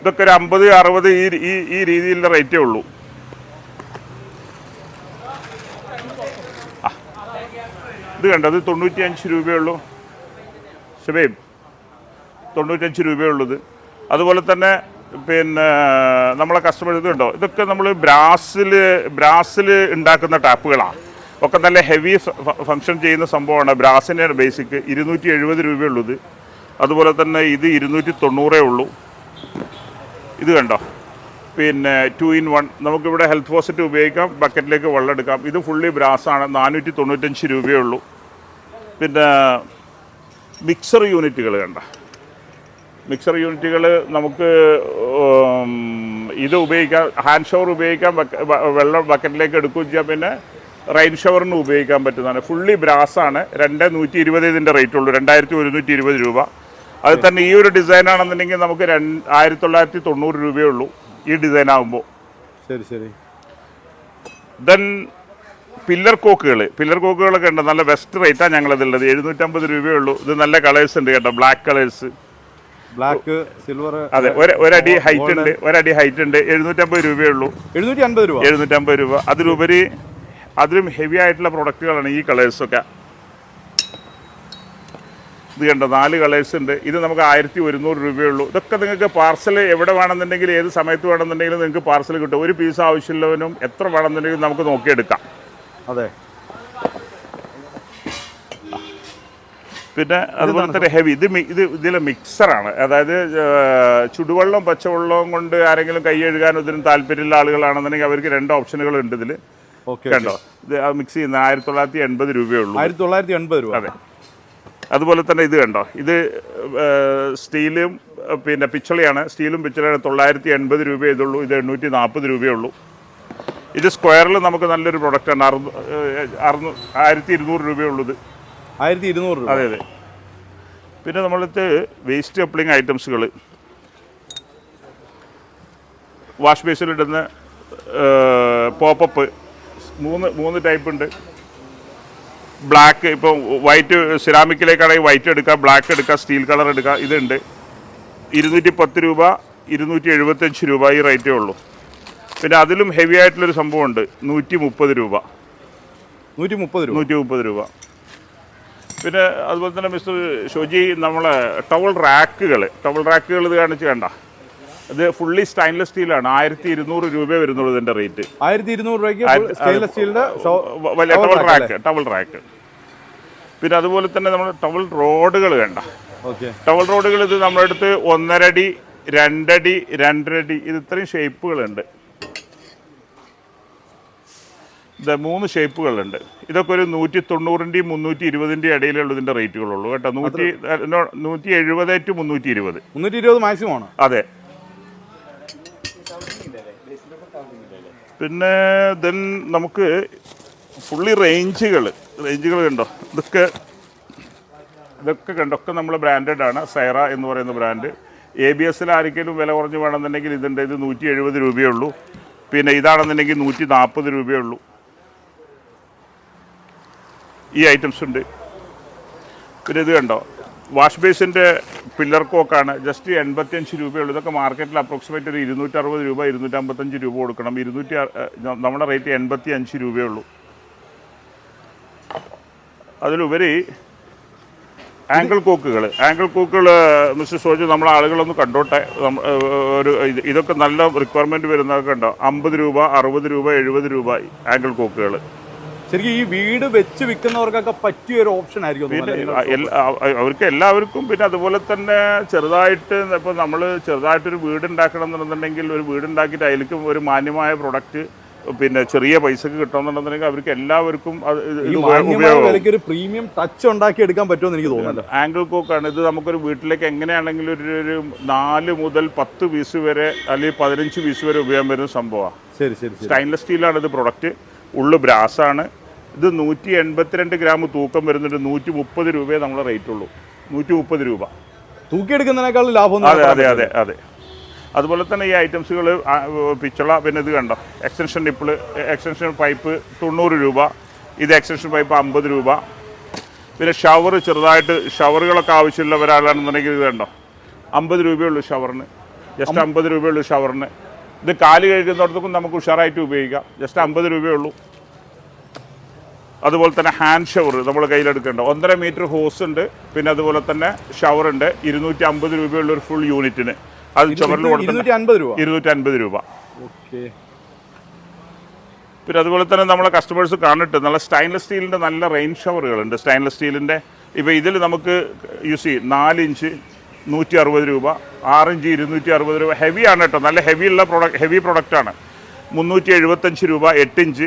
ഇതൊക്കെ ഒരു അമ്പത് അറുപത് ഈ ഈ രീതിയിലുള്ള റേറ്റേ ഉള്ളൂ. ഇത് കണ്ടത് ഇത് തൊണ്ണൂറ്റി അഞ്ച് രൂപയുള്ളൂ ശബേം തൊണ്ണൂറ്റഞ്ച് രൂപയുള്ളത് അതുപോലെ തന്നെ പിന്നെ നമ്മളെ കസ്റ്റമർ ഇത് കണ്ടോ? ഇതൊക്കെ നമ്മൾ ബ്രാസിൽ ബ്രാസിൽ ഉണ്ടാക്കുന്ന ടാപ്പുകളാണ് ഒക്കെ നല്ല ഹെവി ഫങ്ഷൻ ചെയ്യുന്ന സംഭവമാണ്. ബ്രാസിന്റെ ബേസിക് ഇരുന്നൂറ്റി എഴുപത് രൂപയുള്ളത് അതുപോലെ തന്നെ ഇത് ഇരുന്നൂറ്റി തൊണ്ണൂറേ ഉള്ളൂ. ഇത് കണ്ടോ? പിന്നെ ടു ഇൻ വൺ നമുക്കിവിടെ ഹെൽത്ത് ഫോസറ്റ് ഉപയോഗിക്കാം. ബക്കറ്റിലേക്ക് വെള്ളം എടുക്കാം. ഇത് ഫുള്ളി ബ്രാസാണ് നാനൂറ്റി തൊണ്ണൂറ്റഞ്ച് രൂപയേ ഉള്ളൂ പിന്നെ മിക്സർ യൂണിറ്റുകൾ കണ്ട. മിക്സർ യൂണിറ്റുകൾ നമുക്ക് ഇത് ഉപയോഗിക്കാം. ഹാൻഡ് ഷവർ ഉപയോഗിക്കാം. വെള്ളം ബക്കറ്റിലേക്ക് എടുക്കുകയും ചെയ്യാം. പിന്നെ റെയിൻ ഷവറിന് ഉപയോഗിക്കാൻ പറ്റുന്നതാണ്. ഫുള്ളി ബ്രാസാണ് രണ്ട് നൂറ്റി ഇരുപത് ഇതിന്റെ റേറ്റ് ഉള്ളൂ. രണ്ടായിരത്തി ഒരുന്നൂറ്റി ഇരുപത് രൂപ. അത് തന്നെ ഈ ഒരു ഡിസൈൻ ആണെന്നുണ്ടെങ്കിൽ നമുക്ക് രണ്ട് ആയിരത്തി തൊള്ളായിരത്തി തൊണ്ണൂറ് രൂപയേ ഉള്ളൂ. ഈ ഡിസൈൻ ആകുമ്പോൾ ശരി ശരി. ദെൻ പില്ലർ കോക്കുകൾ പില്ലർ കോക്കുകളൊക്കെ ഉണ്ട്. നല്ല ബെസ്റ്റ് റേറ്റാണ് ഞങ്ങളിതുള്ളത്. എഴുന്നൂറ്റമ്പത് രൂപയേ ഉള്ളൂ ഇത് നല്ല കളേഴ്സ് ഉണ്ട് കേട്ടോ. ബ്ലാക്ക് കളേഴ്സ് ബ്ലാക്ക് സിൽവർ അതെ. ഒരു ഒരടി ഹൈറ്റ് ഉണ്ട്. ഒരടി ഹൈറ്റ് ഉണ്ട്. എഴുന്നൂറ്റമ്പത് രൂപയേ ഉള്ളൂ. എഴുന്നൂറ്റി അൻപത് രൂപ? എഴുന്നൂറ്റമ്പത് രൂപ. അതിലുപരി അതിലും ഹെവി ആയിട്ടുള്ള പ്രൊഡക്റ്റുകളാണ് ഈ കളേഴ്സൊക്കെ ഇത് കണ്ടോ നാല് കളേഴ്സ് ഉണ്ട്. ഇത് നമുക്ക് ആയിരത്തി ഒരുന്നൂറ് രൂപയുള്ളൂ. ഇതൊക്കെ നിങ്ങൾക്ക് പാർസൽ എവിടെ വേണമെന്നുണ്ടെങ്കിൽ ഏത് സമയത്ത് വേണമെന്നുണ്ടെങ്കിലും നിങ്ങൾക്ക് പാർസൽ കിട്ടും. ഒരു പീസ് ആവശ്യമുള്ളവനും എത്ര വേണമെന്നുണ്ടെങ്കിലും നമുക്ക് നോക്കിയെടുക്കാം. അതെ. പിന്നെ അതുപോലെ തന്നെ ഹെവി. ഇത് ഇത് ഇതിലെ മിക്സറാണ് അതായത് ചുടുവെള്ളവും ചുടുവെള്ളം പച്ചവെള്ളവും കൊണ്ട് ആരെങ്കിലും കൈ കഴുകാനും ഇതിനും താല്പര്യമുള്ള ആളുകളാണെന്നുണ്ടെങ്കിൽ അവർക്ക് രണ്ട് ഓപ്ഷനുകൾ ഉണ്ട് ഇതിൽ ഓക്കെ കണ്ടോ? ഇത് മിക്സ് ചെയ്യുന്ന ആയിരത്തി തൊള്ളായിരത്തി എൺപത് രൂപയുള്ളൂ ആയിരത്തി തൊള്ളായിരത്തി എൺപത് രൂപ. അതെ. അതുപോലെ തന്നെ ഇത് കണ്ടോ? ഇത് സ്റ്റീലും പിന്നെ പിച്ചളയാണ്. സ്റ്റീലും പിച്ചളയാണ് തൊള്ളായിരത്തി എൺപത് രൂപയേ ഇതുള്ളൂ. ഇത് എണ്ണൂറ്റി നാൽപ്പത് രൂപയേ ഉള്ളൂ. ഇത് സ്ക്വയറിൽ നമുക്ക് നല്ലൊരു പ്രൊഡക്റ്റാണ് അറുന്നൂ അറുന്നൂ ആയിരത്തി ഇരുന്നൂറ് രൂപയേ ഉള്ളൂ ഇത്. ആയിരത്തി ഇരുന്നൂറ് രൂപ. അതെ അതെ. പിന്നെ നമ്മളടുത്ത് വേസ്റ്റ് കപ്ലിംഗ് ഐറ്റംസുകൾ വാഷ് ബേസിലിടുന്ന പോപ്പപ്പ്. മൂന്ന് മൂന്ന് ടൈപ്പ് ഉണ്ട്. ബ്ലാക്ക് ഇപ്പോൾ വൈറ്റ് സിറാമിക്കിലേക്കാണെങ്കിൽ വൈറ്റ് എടുക്കാം ബ്ലാക്ക് എടുക്കാം സ്റ്റീൽ കളർ എടുക്കാം ഇതുണ്ട്. ഇരുന്നൂറ്റി പത്ത് രൂപ ഇരുന്നൂറ്റി എഴുപത്തഞ്ച് രൂപ ഈ റേറ്റേ ഉള്ളൂ. പിന്നെ അതിലും ഹെവി ആയിട്ടുള്ളൊരു സംഭവമുണ്ട് നൂറ്റി മുപ്പത് രൂപ. നൂറ്റി മുപ്പത് രൂപ? നൂറ്റി മുപ്പത് രൂപ. പിന്നെ അതുപോലെ തന്നെ മിസ്റ്റർ ഷോജി നമ്മളെ ടവൽ റാക്കുകൾ ടവൽ റാക്കുകൾ ഇത് കാണിച്ച് കണ്ട? ഇത് ഫുള്ളി സ്റ്റൈൻലെസ് സ്റ്റീലാണ്. ആയിരത്തി ഇരുന്നൂറ് രൂപ വരുന്നുള്ളൂ ഇതിന്റെ റേറ്റ് ആയിരത്തി ഇരുന്നൂറ് രൂപയ്ക്ക് സ്റ്റെയിൻലെസ് സ്റ്റീലിന്റെ ടവൽ റാക്ക് ടവൽ റാക്ക്. പിന്നെ അതുപോലെ തന്നെ നമ്മൾ ടവൽ റോഡുകൾ വേണ്ട. ടവൽ റോഡുകൾ ഇത് നമ്മുടെ അടുത്ത് ഒന്നരടി രണ്ടടി രണ്ടരടി ഇത് ഇത്രയും ഷേപ്പുകളുണ്ട്. ഇത് മൂന്ന് ഷേപ്പുകളുണ്ട്. ഇതൊക്കെ ഒരു നൂറ്റി തൊണ്ണൂറിന്റെയും മുന്നൂറ്റി ഇരുപതിന്റെയും ഇടയിലുള്ള ഇതിന്റെ റേറ്റുകളുള്ളൂ കേട്ടോ. നൂറ്റി നൂറ്റി എഴുപത് ടു മുന്നൂറ്റി ഇരുപത് മുന്നൂറ്റി ഇരുപത് മാക്സിമം ആണ്. അതെ. പിന്നെ ദെൻ നമുക്ക് ഫുള്ളി റേഞ്ചുകൾ റേഞ്ചുകൾ കണ്ടോ? ഇതൊക്കെ ഇതൊക്കെ കണ്ടോ? ഒക്കെ നമ്മൾ ബ്രാൻഡഡ് ആണ്. സൈറ എന്ന് പറയുന്ന ബ്രാൻഡ് എ ബി എസിൽ ആർക്കെങ്കിലും വില കുറഞ്ഞ് വേണമെന്നുണ്ടെങ്കിൽ ഇതുണ്ട് ഇത് നൂറ്റി എഴുപത് രൂപയേ ഉള്ളൂ. പിന്നെ ഇതാണെന്നുണ്ടെങ്കിൽ നൂറ്റി നാൽപ്പത് രൂപയേ ഉള്ളൂ. ഈ ഐറ്റംസ് ഉണ്ട്. പിന്നെ ഇത് കണ്ടോ? വാഷ് ബേസിന്റെ പില്ലർ കോക്കാണ്. ജസ്റ്റ് എൺപത്തിയഞ്ച് രൂപയുള്ളൂ. ഇതൊക്കെ മാർക്കറ്റിൽ അപ്രോക്സിമേറ്റ് ഒരു ഇരുന്നൂറ്ററുപത് രൂപ ഇരുന്നൂറ്റമ്പത്തഞ്ച് രൂപ കൊടുക്കണം. ഇരുന്നൂറ്റി നമ്മുടെ റേറ്റ് എൺപത്തി അഞ്ച് രൂപയുള്ളൂ. അതിലുപരി angle cocks angle cocks mister Soju നമ്മളെ ആളുകളൊന്ന് കണ്ടോട്ടെ. ഒരു ഇതൊക്കെ നല്ല റിക്വയർമെന്റ് വരുന്നതൊക്കെ ഉണ്ടോ അമ്പത് രൂപ അറുപത് രൂപ എഴുപത് രൂപ ആംഗിൾ കോക്കുകൾ ശരിക്കും ഈ വീട് വെച്ച് വിൽക്കുന്നവർക്കൊക്കെ പറ്റിയ ഒരു ഓപ്ഷൻ ആയിരിക്കും തോന്നുന്നു, അവർക്ക് എല്ലാവർക്കും പിന്നെ അതുപോലെ തന്നെ ചെറുതായിട്ട് ഇപ്പോൾ നമ്മൾ ചെറുതായിട്ടൊരു വീട് ഉണ്ടാക്കണം എന്നുണ്ടെന്നുണ്ടെങ്കിൽ ഒരു വീട് ഉണ്ടാക്കിയിട്ട് അതിലേക്ക് ഒരു മാന്യമായ പ്രൊഡക്റ്റ് പിന്നെ ചെറിയ പൈസക്ക് കിട്ടണമെന്നുണ്ടെങ്കിൽ അവർക്ക് എല്ലാവർക്കും ഒരു പ്രീമിയം ടച്ച് ഉണ്ടാക്കി എടുക്കാൻ പറ്റുമെന്ന് എനിക്ക് തോന്നുന്നില്ല ആംഗിൾ കോക്കാണ് ഇത് നമുക്കൊരു വീട്ടിലേക്ക് എങ്ങനെയാണെങ്കിലും ഒരു ഒരു നാല് മുതൽ പത്ത് പീസ് വരെ അല്ലെങ്കിൽ പതിനഞ്ച് പീസ് വരെ ഉപയോഗം വരുന്ന സംഭവമാണ്. ശരി ശരി സ്റ്റൈൻലെസ് സ്റ്റീലാണ് ഇത് പ്രൊഡക്റ്റ് ഉള്ളു ബ്രാസാണ്. ഇത് നൂറ്റി എൺപത്തിരണ്ട് ഗ്രാം തൂക്കം വരുന്നുണ്ട്. നൂറ്റി മുപ്പത് രൂപയെ നമ്മളെ റേറ്റ് ഉള്ളൂ. നൂറ്റി മുപ്പത് രൂപ. തൂക്കിയെടുക്കുന്നതിനേക്കാൾ ലാഭം അതെ അതെ അതെ അതെ. അതുപോലെ തന്നെ ഈ ഐറ്റംസുകൾ പിച്ചള പിന്നെ ഇത് കണ്ടോ? എക്സ്റ്റൻഷൻ ഡിപ്പിൾ എക്സ്റ്റൻഷൻ പൈപ്പ് തൊണ്ണൂറ് രൂപ. ഇത് എക്സ്റ്റൻഷൻ പൈപ്പ് അമ്പത് രൂപ. പിന്നെ ഷവർ ചെറുതായിട്ട് ഷവറുകളൊക്കെ ആവശ്യമുള്ളവരാണെന്നുണ്ടെങ്കിൽ ഇത് കണ്ടോ? അമ്പത് രൂപയുള്ളൂ ഷവറിന് ജസ്റ്റ് അമ്പത് രൂപയുള്ളൂ ഷവറിന് ഇത് കാൽ കഴുകുന്നിടത്തേക്കും നമുക്ക് ഉഷാറായിട്ട് ഉപയോഗിക്കാം. ജസ്റ്റ് അമ്പത് രൂപയേ ഉള്ളൂ. അതുപോലെ തന്നെ ഹാൻഡ് ഷവർ നമ്മൾ കയ്യിലെടുക്കേണ്ട. ഒന്നര മീറ്റർ ഹോസ് ഉണ്ട്. പിന്നെ അതുപോലെ തന്നെ ഷവർ ഉണ്ട്. ഇരുന്നൂറ്റി അമ്പത് രൂപയുള്ള ഒരു ഫുൾ യൂണിറ്റിന് അത് ചുമരിൽ കൊടുത്തിട്ട് ഇരുന്നൂറ്റി അൻപത് രൂപ. പിന്നെ അതുപോലെ തന്നെ നമ്മളെ കസ്റ്റമേഴ്സ് കാണിട്ട് നല്ല സ്റ്റൈൻലെസ് സ്റ്റീലിന്റെ നല്ല റെയിൻ ഷവറുകളുണ്ട് സ്റ്റൈൻലെസ് സ്റ്റീലിന്റെ ഇപ്പോൾ ഇതിൽ നമുക്ക് യൂസ് ചെയ്യും. നാലിഞ്ച് നൂറ്റി അറുപത് രൂപ ആറ് ഇഞ്ച് ഇരുന്നൂറ്റി അറുപത് രൂപ. ഹെവി ആണ് കേട്ടോ. നല്ല ഹെവി ഉള്ള പ്രൊഡക്റ്റ് ഹെവി പ്രൊഡക്റ്റാണ് മുന്നൂറ്റി എഴുപത്തഞ്ച് രൂപ എട്ട് ഇഞ്ച്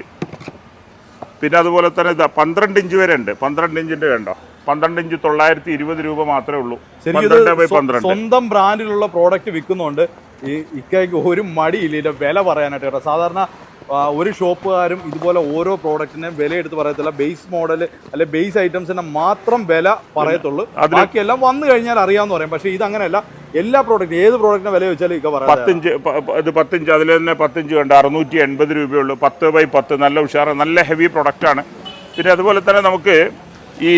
പിന്നെ അതുപോലെ തന്നെ ഇതാ പന്ത്രണ്ട് ഇഞ്ച് വരെ ഉണ്ട്. പന്ത്രണ്ട് ഇഞ്ചിന്റെ വേണ്ടോ പന്ത്രണ്ട് ഇഞ്ച് തൊള്ളായിരത്തി ഇരുപത് രൂപ മാത്രമേ ഉള്ളൂ. പന്ത്രണ്ട് ബൈ പന്ത്രണ്ട്. സ്വന്തം ബ്രാൻഡിലുള്ള പ്രോഡക്റ്റ് വിൽക്കുന്നുണ്ട്. ഈ ഇക്കയ്ക്ക് ഒരു മടിയില്ല. ഇതിന്റെ വില പറയാനായിട്ട് കേട്ടോ. സാധാരണ ഒരു ഷോപ്പുകാരും ഇതുപോലെ ഓരോ പ്രോഡക്റ്റിനെ വില എടുത്ത് പറയത്തില്ല. ബേസ് മോഡൽ അല്ലെ ബേസ് ഐറ്റംസിനെ മാത്രം വില പറയത്തുള്ളൂ. ബാക്കിയെല്ലാം വന്നു കഴിഞ്ഞാൽ അറിയാമെന്ന് പറയും. പക്ഷേ ഇത് അങ്ങനെയല്ല എല്ലാ പ്രോഡക്റ്റും ഏത് പ്രോഡക്റ്റിന് വില വെച്ചാലും ഇക്ക പറയാം. പത്തിഞ്ച് ഇത് പത്തിഞ്ച് അതിൽ തന്നെ പത്തിഞ്ച് കണ്ട്? അറുന്നൂറ്റി എൺപത് രൂപയുള്ളൂ പത്ത് ബൈ പത്ത്. നല്ല ഉഷാറ് നല്ല ഹെവി പ്രൊഡക്റ്റാണ് പിന്നെ അതുപോലെ തന്നെ നമുക്ക് ഈ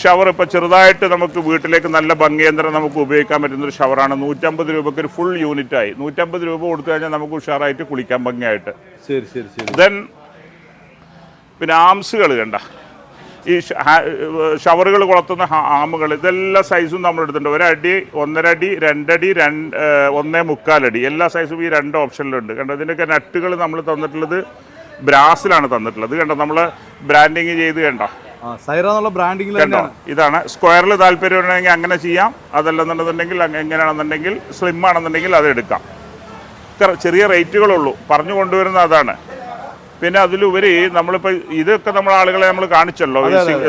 ഷവർ ഇപ്പോൾ ചെറുതായിട്ട് നമുക്ക് വീട്ടിലേക്ക് നല്ല ഭംഗിയന്ത്രം നമുക്ക് ഉപയോഗിക്കാൻ പറ്റുന്ന ഒരു ഷവറാണ് നൂറ്റമ്പത് രൂപയ്ക്ക് ഒരു ഫുൾ യൂണിറ്റായി നൂറ്റമ്പത് രൂപ കൊടുത്തു കഴിഞ്ഞാൽ നമുക്ക് ഉഷാറായിട്ട് കുളിക്കാൻ ഭംഗിയായിട്ട്. ശരി ശരി ശരി. ദെൻ പിന്നെ ആംസുകൾ കണ്ട. ഈ ഷവറുകൾ കൊളത്തുന്ന ആമുകൾ ഇതെല്ലാ സൈസും നമ്മൾ എടുത്തിട്ടുണ്ട്. ഒരടി ഒന്നര അടി രണ്ടടി രണ്ട് ഒന്നേ മുക്കാലടി എല്ലാ സൈസും ഈ രണ്ട് ഓപ്ഷനിലുണ്ട് കണ്ടോ? ഇതിന്റെയൊക്കെ നട്ടുകൾ നമ്മൾ തന്നിട്ടുള്ളത് ബ്രാസിലാണ് തന്നിട്ടുള്ളത്. കണ്ടോ? നമ്മൾ ബ്രാൻഡിങ് ചെയ്ത് കണ്ടോ? സൈറ എന്നുള്ള കണ്ടോ? ഇതാണ്. സ്ക്വയറിൽ താല്പര്യം ഉണ്ടെങ്കിൽ അങ്ങനെ ചെയ്യാം. അതല്ലെന്നുണ്ടെന്നുണ്ടെങ്കിൽ എങ്ങനെയാണെന്നുണ്ടെങ്കിൽ സ്ലിം ആണെന്നുണ്ടെങ്കിൽ അത് എടുക്കാം. ചെറിയ റേറ്റുകളുള്ളൂ പറഞ്ഞു കൊണ്ടുവരുന്ന അതാണ്. പിന്നെ അതിലുപരി നമ്മളിപ്പോൾ ഇതൊക്കെ നമ്മൾ ആളുകളെ നമ്മൾ കാണിച്ചല്ലോ.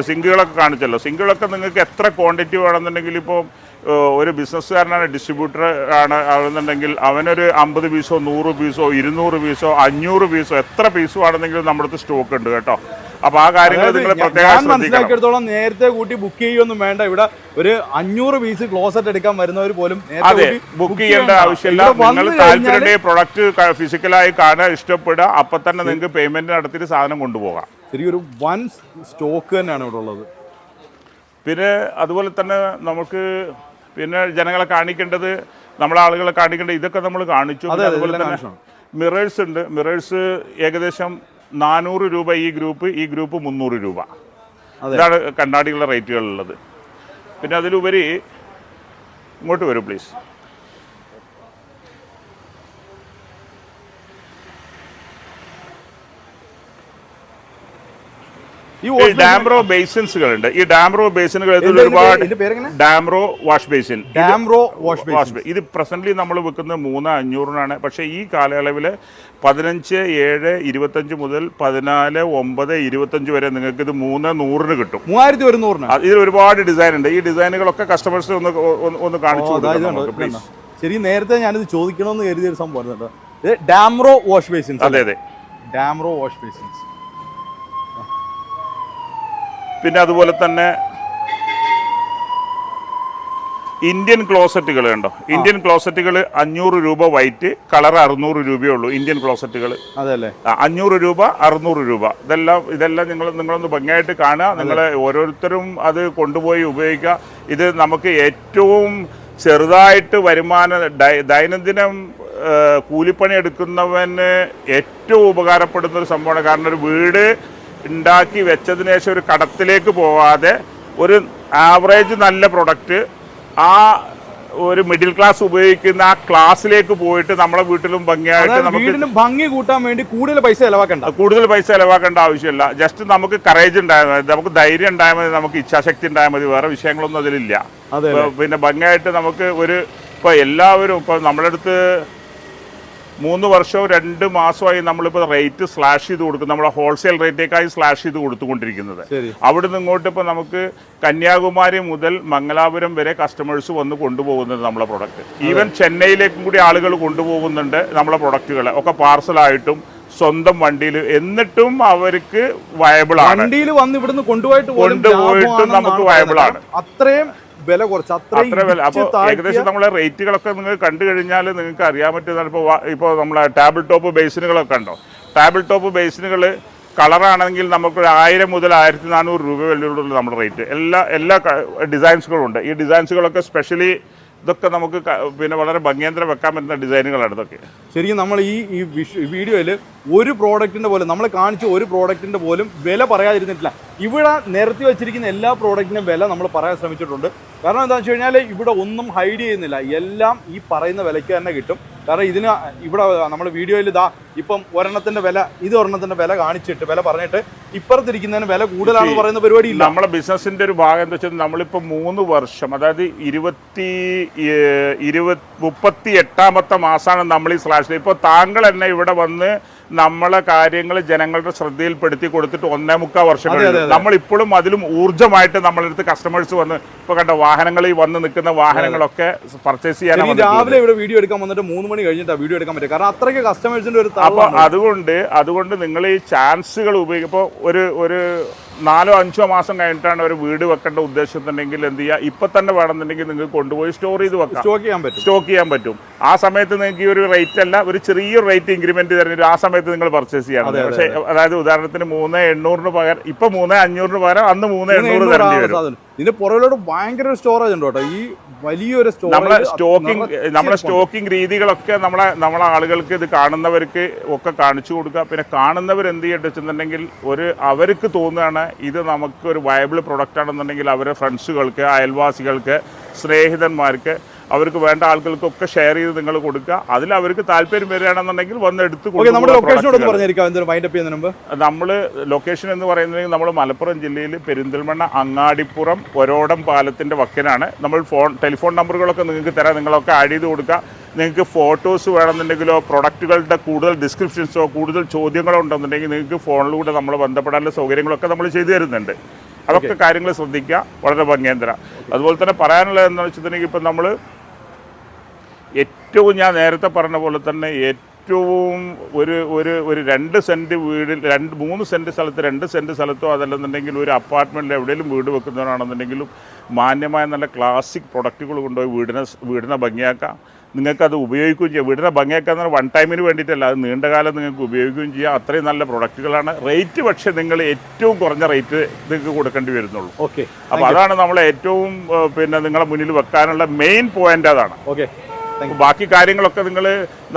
സിങ്കുകളൊക്കെ കാണിച്ചല്ലോ. സിങ്കുകളൊക്കെ നിങ്ങൾക്ക് എത്ര ക്വാണ്ടിറ്റി വേണമെന്നുണ്ടെങ്കിൽ ഇപ്പോൾ ഒരു ബിസിനസ്സുകാരനാണ് ഡിസ്ട്രിബ്യൂട്ടർ ആണ് ആണെന്നുണ്ടെങ്കിൽ അവനൊരു അമ്പത് പീസോ നൂറ് പീസോ ഇരുന്നൂറ് പീസോ അഞ്ഞൂറ് പീസോ എത്ര പീസോ ആണെന്നെങ്കിലും നമ്മുടെ അടുത്ത് സ്റ്റോക്ക് ഉണ്ട് കേട്ടോ. അപ്പൊ ആ കാര്യങ്ങൾ നിങ്ങൾ പ്രത്യേകം മനസ്സിലാക്കിയെടുത്തോളം നേരത്തെ കൂട്ടി ബുക്ക് ചെയ്യൊന്നും വേണ്ട. ഇവിടെ ഒരു അഞ്ഞൂറ് പീസ് ക്ലോസറ്റ് എടുക്കാൻ വരുന്നവർ പോലും അതെ ബുക്ക് ചെയ്യേണ്ട ആവശ്യമില്ല. നിങ്ങൾ താല്പര്യം താല്പര്യമുണ്ടെങ്കിൽ പ്രൊഡക്റ്റ് ഫിസിക്കലായി കാണാൻ ഇഷ്ടപ്പെടുക. അപ്പൊ തന്നെ നിങ്ങൾക്ക് പേയ്മെന്റ് നടത്തിയിട്ട് സാധനം കൊണ്ടുപോകാം. ശരിയൊരു വൺ വൻ സ്റ്റോക്ക് തന്നെയാണ് ഇവിടെ ഉള്ളത്. പിന്നെ അതുപോലെ തന്നെ നമുക്ക് പിന്നെ ജനങ്ങളെ കാണിക്കേണ്ടത് നമ്മളെ ആളുകളെ കാണിക്കേണ്ടത് ഇതൊക്കെ നമ്മൾ കാണിച്ചു. അതുപോലെ തന്നെ മിറേഴ്സ് ഉണ്ട്. മിറേഴ്സ് ഏകദേശം നാനൂറ് രൂപ ഈ ഗ്രൂപ്പ് ഈ ഗ്രൂപ്പ് മുന്നൂറ് രൂപ. അതാണ് ഇതാണ് കണ്ണാടികളുടെ റേറ്റുകളുള്ളത് പിന്നെ അതിലുപരി ഇങ്ങോട്ട് വരൂ പ്ലീസ് ഈ ഡാംറോ ബേസിൻസുകൾ ഉണ്ട് ഈ ഡാംറോ ബേസിനുകൾ ഒരുപാട് Damro wash basin Damro wash basin ഇത് പ്രസന്റ്ലി നമ്മൾ വെക്കുന്നത് മൂന്ന് അഞ്ഞൂറിനാണ്. പക്ഷേ ഈ കാലയളവിൽ പതിനഞ്ച് ഏഴ് ഇരുപത്തഞ്ച് മുതൽ പതിനാല് ഒമ്പത് ഇരുപത്തഞ്ച് വരെ നിങ്ങൾക്ക് ഇത് മൂന്ന് നൂറിന് കിട്ടും. മൂവായിരത്തി ഒരുന്നൂറിന്? ഇതിൽ ഒരുപാട് ഡിസൈൻ ഉണ്ട്. ഈ ഡിസൈനുകളൊക്കെ കസ്റ്റമേഴ്സ് ഒന്ന് ഒന്ന് കാണിച്ചു പ്ലീസ് ശരി നേരത്തെ ഞാനിത് ചോദിക്കണമെന്ന് കരുതിയ ഒരു സംഭവം ഇത് ഡാംറോ വാഷ് ബേസിൻസ് അതെ അതെ. ഡാംറോ വാഷ് ബേസിൻസ് പിന്നെ അതുപോലെ തന്നെ ഇന്ത്യൻ ക്ലോസറ്റുകൾ ഉണ്ടോ ഇന്ത്യൻ ക്ലോസറ്റുകൾ അഞ്ഞൂറ് രൂപ വൈറ്റ് കളർ അറുന്നൂറ് രൂപയേ ഉള്ളൂ ഇന്ത്യൻ ക്ലോസറ്റുകൾ അതല്ലേ അഞ്ഞൂറ് രൂപ അറുന്നൂറ് രൂപ. ഇതെല്ലാം ഇതെല്ലാം നിങ്ങൾ നിങ്ങളൊന്ന് ഭംഗിയായിട്ട് കാണുക. നിങ്ങൾ ഓരോരുത്തരും അത് കൊണ്ടുപോയി ഉപയോഗിക്കുക. ഇത് നമുക്ക് ഏറ്റവും ചെറുതായിട്ട് വരുമാന ദൈനംദിനം കൂലിപ്പണി എടുക്കുന്നവന് ഏറ്റവും ഉപകാരപ്പെടുന്ന ഒരു സംഭവമാണ്. കാരണം ഒരു വീട് ഉണ്ടാക്കി വെച്ചതിന് ശേഷം ഒരു കടത്തിലേക്ക് പോവാതെ ഒരു ആവറേജ് നല്ല പ്രൊഡക്റ്റ് ആ ഒരു മിഡിൽ ക്ലാസ് ഉപയോഗിക്കുന്ന ആ ക്ലാസ്സിലേക്ക് പോയിട്ട് നമ്മുടെ വീട്ടിലും ഭംഗിയായിട്ട് നമുക്ക് ഭംഗി കൂട്ടാൻ വേണ്ടി കൂടുതൽ പൈസ ചെലവാക്കണ്ട. കൂടുതൽ പൈസ ചെലവാക്കേണ്ട ആവശ്യമില്ല. ജസ്റ്റ് നമുക്ക് കറേജ് ഉണ്ടായാൽ മതി നമുക്ക് ധൈര്യം ഉണ്ടായാൽ മതി നമുക്ക് ഇച്ഛാശക്തി ഉണ്ടായാൽ മതി വേറെ വിഷയങ്ങളൊന്നും അതിലില്ല. അതെ പിന്നെ ഭംഗിയായിട്ട് നമുക്ക് ഒരു ഇപ്പോൾ എല്ലാവരും ഇപ്പോൾ നമ്മുടെ അടുത്ത് മൂന്ന് വർഷവും രണ്ട് മാസമായി നമ്മളിപ്പോൾ റേറ്റ് സ്ലാഷ് ചെയ്ത് കൊടുക്കും നമ്മുടെ ഹോൾസെയിൽ റേറ്റേക്കായി സ്ലാഷ് ചെയ്ത് കൊടുത്തുകൊണ്ടിരിക്കുന്നത്. അവിടെ നിന്ന് ഇങ്ങോട്ട് ഇപ്പോൾ നമുക്ക് കന്യാകുമാരി മുതൽ മംഗലാപുരം വരെ കസ്റ്റമേഴ്സ് വന്ന് കൊണ്ടുപോകുന്നത് നമ്മളെ പ്രൊഡക്റ്റ് ഈവൻ ചെന്നൈയിലേക്കും കൂടി ആളുകൾ കൊണ്ടുപോകുന്നുണ്ട് നമ്മളെ പ്രൊഡക്റ്റുകൾ ഒക്കെ പാർസലായിട്ടും സ്വന്തം വണ്ടിയിൽ എന്നിട്ടും അവർക്ക് വയബിൾ ആണ്. വണ്ടിയിൽ വന്ന് ഇവിടുന്ന് കൊണ്ടുപോയിട്ട് കൊണ്ടുപോയിട്ടും നമുക്ക് വയബിൾ ആണ്. അത്രയും വില കുറച്ച്. അത്ര ഏകദേശം നമ്മളെ റേറ്റുകളൊക്കെ നിങ്ങൾ കണ്ടു കഴിഞ്ഞാൽ നിങ്ങൾക്ക് അറിയാൻ പറ്റുന്നതാണ് ഇപ്പോൾ ഇപ്പോൾ നമ്മളെ ടേബിൾ ടോപ്പ് ബേസിനുകളൊക്കെ ഉണ്ടോ? ടേബിൾ ടോപ്പ് ബേസിനുകൾ കളറാണെങ്കിൽ നമുക്ക് ആയിരം മുതൽ ആയിരത്തി നാനൂറ് രൂപ വിലയുള്ള നമ്മുടെ റേറ്റ്. എല്ലാ എല്ലാ ഡിസൈൻസുകളും ഉണ്ട്. ഈ ഡിസൈൻസുകളൊക്കെ സ്പെഷ്യലി ഇതൊക്കെ നമുക്ക് പിന്നെ വളരെ ഭംഗിയന്തരം വെക്കാൻ പറ്റുന്ന ഡിസൈനുകളാണ് ഇതൊക്കെ. ശരിക്കും നമ്മൾ ഈ ഈ വീഡിയോയിൽ ഒരു പ്രോഡക്റ്റിന്റെ പോലും നമ്മൾ കാണിച്ച ഒരു പ്രോഡക്റ്റിന്റെ പോലും വില പറയാതിരുന്നിട്ടില്ല. ഇവിടെ നിരത്തി വെച്ചിരിക്കുന്ന എല്ലാ പ്രോഡക്റ്റിനും വില നമ്മൾ പറയാൻ ശ്രമിച്ചിട്ടുണ്ട്. കാരണം എന്താണെന്ന് വെച്ച് കഴിഞ്ഞാൽ ഇവിടെ ഒന്നും ഹൈഡ് ചെയ്യുന്നില്ല. എല്ലാം ഈ പറയുന്ന വിലയ്ക്ക് തന്നെ കിട്ടും. കാരണം ഇതിന് ഇവിടെ നമ്മൾ വീഡിയോയിൽ ഇതാ ഇപ്പം ഒരെണ്ണത്തിന്റെ വില ഇത് ഒരെണ്ണത്തിന്റെ വില കാണിച്ചിട്ട് വില പറഞ്ഞിട്ട് ഇപ്പുറത്തിരിക്കുന്നതിന് വില കൂടുതലാണെന്ന് പറയുന്ന പരിപാടി ഇല്ല. നമ്മുടെ ബിസിനസിന്റെ ഒരു ഭാഗം എന്താ വെച്ചാൽ നമ്മളിപ്പോൾ മൂന്ന് വർഷം അതായത് ഇരുപത്തി ഇരുപത് മുപ്പത്തി എട്ടാമത്തെ മാസമാണ് നമ്മൾ ഈ സ്ലാഷിൽ ഇപ്പോൾ താങ്കൾ തന്നെ ഇവിടെ വന്ന് നമ്മളെ കാര്യങ്ങൾ ജനങ്ങളുടെ ശ്രദ്ധയിൽപ്പെടുത്തി കൊടുത്തിട്ട് ഒന്നേ മുക്കാൽ വർഷം. നമ്മൾ ഇപ്പോഴും അതിലും ഊർജമായിട്ട് നമ്മളെടുത്ത് കസ്റ്റമേഴ്സ് വന്ന് ഇപ്പൊ കണ്ട വാഹനങ്ങളിൽ വന്ന് നിൽക്കുന്ന വാഹനങ്ങളൊക്കെ പർച്ചേസ് ചെയ്യാൻ രാവിലെ ഇവിടെ വീഡിയോ എടുക്കാൻ വന്നിട്ട് മൂന്ന് മണി കഴിഞ്ഞിട്ടാണ് വീഡിയോ എടുക്കാൻ പറ്റും കാരണം അത്രയ്ക്ക് കസ്റ്റമേഴ്സിന്റെ ഒരു അപ്പൊ അതുകൊണ്ട് അതുകൊണ്ട് നിങ്ങൾ ഈ ചാൻസുകൾ ഉപയോഗിക്കും ഇപ്പോൾ ഒരു ഒരു നാലോ അഞ്ചോ മാസം കഴിഞ്ഞിട്ടാണ് ഒരു വീട് വെക്കേണ്ട ഉദ്ദേശത്തിണ്ടെങ്കിൽ എന്ത് ചെയ്യുക ഇപ്പൊ തന്നെ വേണമെന്നുണ്ടെങ്കിൽ നിങ്ങൾക്ക് കൊണ്ടുപോയി സ്റ്റോർ ചെയ്ത് വെക്കാം. സ്റ്റോക്ക് ചെയ്യാൻ പറ്റും. സ്റ്റോക്ക് ചെയ്യാൻ പറ്റും. ആ സമയത്ത് നിങ്ങൾക്ക് ഈ ഒരു റേറ്റ് അല്ല ഒരു ചെറിയ റേറ്റ് ഇൻക്രിമെന്റ് തരുന്ന ആ സമയത്ത് നിങ്ങൾ പർച്ചേസ് ചെയ്യണം. പക്ഷേ അതായത് ഉദാഹരണത്തിന് മൂന്ന് എണ്ണൂറിന് പകരം ഇപ്പൊ മൂന്ന് അഞ്ഞൂറിന് പകരം അന്ന് മൂന്ന് എണ്ണൂറ് തരേണ്ടി വരും. ഇതിന്റെ പുറകിലോട്ട് ഭയങ്കര സ്റ്റോറേജ് ഉണ്ട് കേട്ടോ. ഈ വലിയൊരു നമ്മളെ സ്റ്റോക്കിംഗ് നമ്മളെ സ്റ്റോക്കിംഗ് രീതികളൊക്കെ നമ്മളെ നമ്മളെ ആളുകൾക്ക് ഇത് കാണുന്നവർക്ക് ഒക്കെ കാണിച്ചു കൊടുക്കുക. പിന്നെ കാണുന്നവർ എന്ത് ചെയ്യട്ടെ വെച്ചിട്ടുണ്ടെങ്കിൽ ഒരു അവർക്ക് തോന്നുകയാണ് ഇത് നമുക്ക് ഒരു വയബിൾ പ്രൊഡക്റ്റ് ആണെന്നുണ്ടെങ്കിൽ അവരെ ഫ്രണ്ട്സുകൾക്ക് അയൽവാസികൾക്ക് സ്നേഹിതന്മാർക്ക് അവർക്ക് വേണ്ട ആളുകൾക്കൊക്കെ ഷെയർ ചെയ്ത് നിങ്ങൾ കൊടുക്കുക. അതിൽ അവർക്ക് താല്പര്യം വരികയാണെന്നുണ്ടെങ്കിൽ വന്ന് എടുത്ത് കൊടുക്കുക നമ്മൾ ലൊക്കേഷൻ എന്ന് പറയുന്നത് നമ്മൾ മലപ്പുറം ജില്ലയിൽ പെരിന്തൽമണ്ണ അങ്ങാടിപ്പുറം ഒരോടം പാലത്തിന്റെ വക്കനാണ് നമ്മൾ ഫോൺ ടെലിഫോൺ നമ്പറുകളൊക്കെ നിങ്ങൾക്ക് തരാം. നിങ്ങളൊക്കെ ആഡ് ചെയ്ത് കൊടുക്കുക. നിങ്ങൾക്ക് ഫോട്ടോസ് വേണമെന്നുണ്ടെങ്കിലോ പ്രൊഡക്റ്റുകളുടെ കൂടുതൽ ഡിസ്ക്രിപ്ഷൻസോ കൂടുതൽ ചോദ്യങ്ങളോ ഉണ്ടെന്നുണ്ടെങ്കിൽ നിങ്ങൾക്ക് ഫോണിലൂടെ നമ്മൾ ബന്ധപ്പെടാനുള്ള സൗകര്യങ്ങളൊക്കെ നമ്മൾ ചെയ്തു തരുന്നുണ്ട്. അതൊക്കെ കാര്യങ്ങൾ ശ്രദ്ധിക്കുക. വളരെ ഭംഗിയന്തര അതുപോലെ തന്നെ പറയാനുള്ളത് എന്താണെന്ന് വെച്ചിട്ടുണ്ടെങ്കിൽ ഇപ്പം നമ്മൾ ഏറ്റവും ഞാൻ നേരത്തെ പറഞ്ഞ പോലെ തന്നെ ഏറ്റവും ഒരു ഒരു ഒരു രണ്ട് സെന്റ് വീടിൽ രണ്ട് മൂന്ന് സെന്റ് സ്ഥലത്ത് രണ്ട് സെന്റ് സ്ഥലത്തോ അതല്ലെന്നുണ്ടെങ്കിൽ ഒരു അപ്പാർട്ട്മെന്റിൽ എവിടെയെങ്കിലും വീട് വെക്കുന്നവരാണെന്നുണ്ടെങ്കിലും മാന്യമായ നല്ല ക്ലാസിക് പ്രൊഡക്റ്റുകൾ കൊണ്ടുപോയി വീടിനെ വീടിനെ ഭംഗിയാക്കാം. നിങ്ങൾക്കത് ഉപയോഗിക്കുകയും ചെയ്യാം. വീടിനെ ഭംഗിയാക്കാൻ വൺ ടൈമിന് വേണ്ടിയിട്ടല്ല. അത് നീണ്ടകാലം നിങ്ങൾക്ക് ഉപയോഗിക്കുകയും ചെയ്യാം. അത്രയും നല്ല പ്രൊഡക്റ്റുകളാണ് റേറ്റ് പക്ഷേ നിങ്ങൾ ഏറ്റവും കുറഞ്ഞ റേറ്റ് നിങ്ങൾക്ക് കൊടുക്കേണ്ടി വരുന്നുള്ളൂ. ഓക്കെ അപ്പോൾ അതാണ് നമ്മൾ ഏറ്റവും പിന്നെ നിങ്ങളെ മുന്നിൽ വെക്കാനുള്ള മെയിൻ പോയിന്റ് അതാണ്. ഓക്കെ ബാക്കി കാര്യങ്ങളൊക്കെ നിങ്ങൾ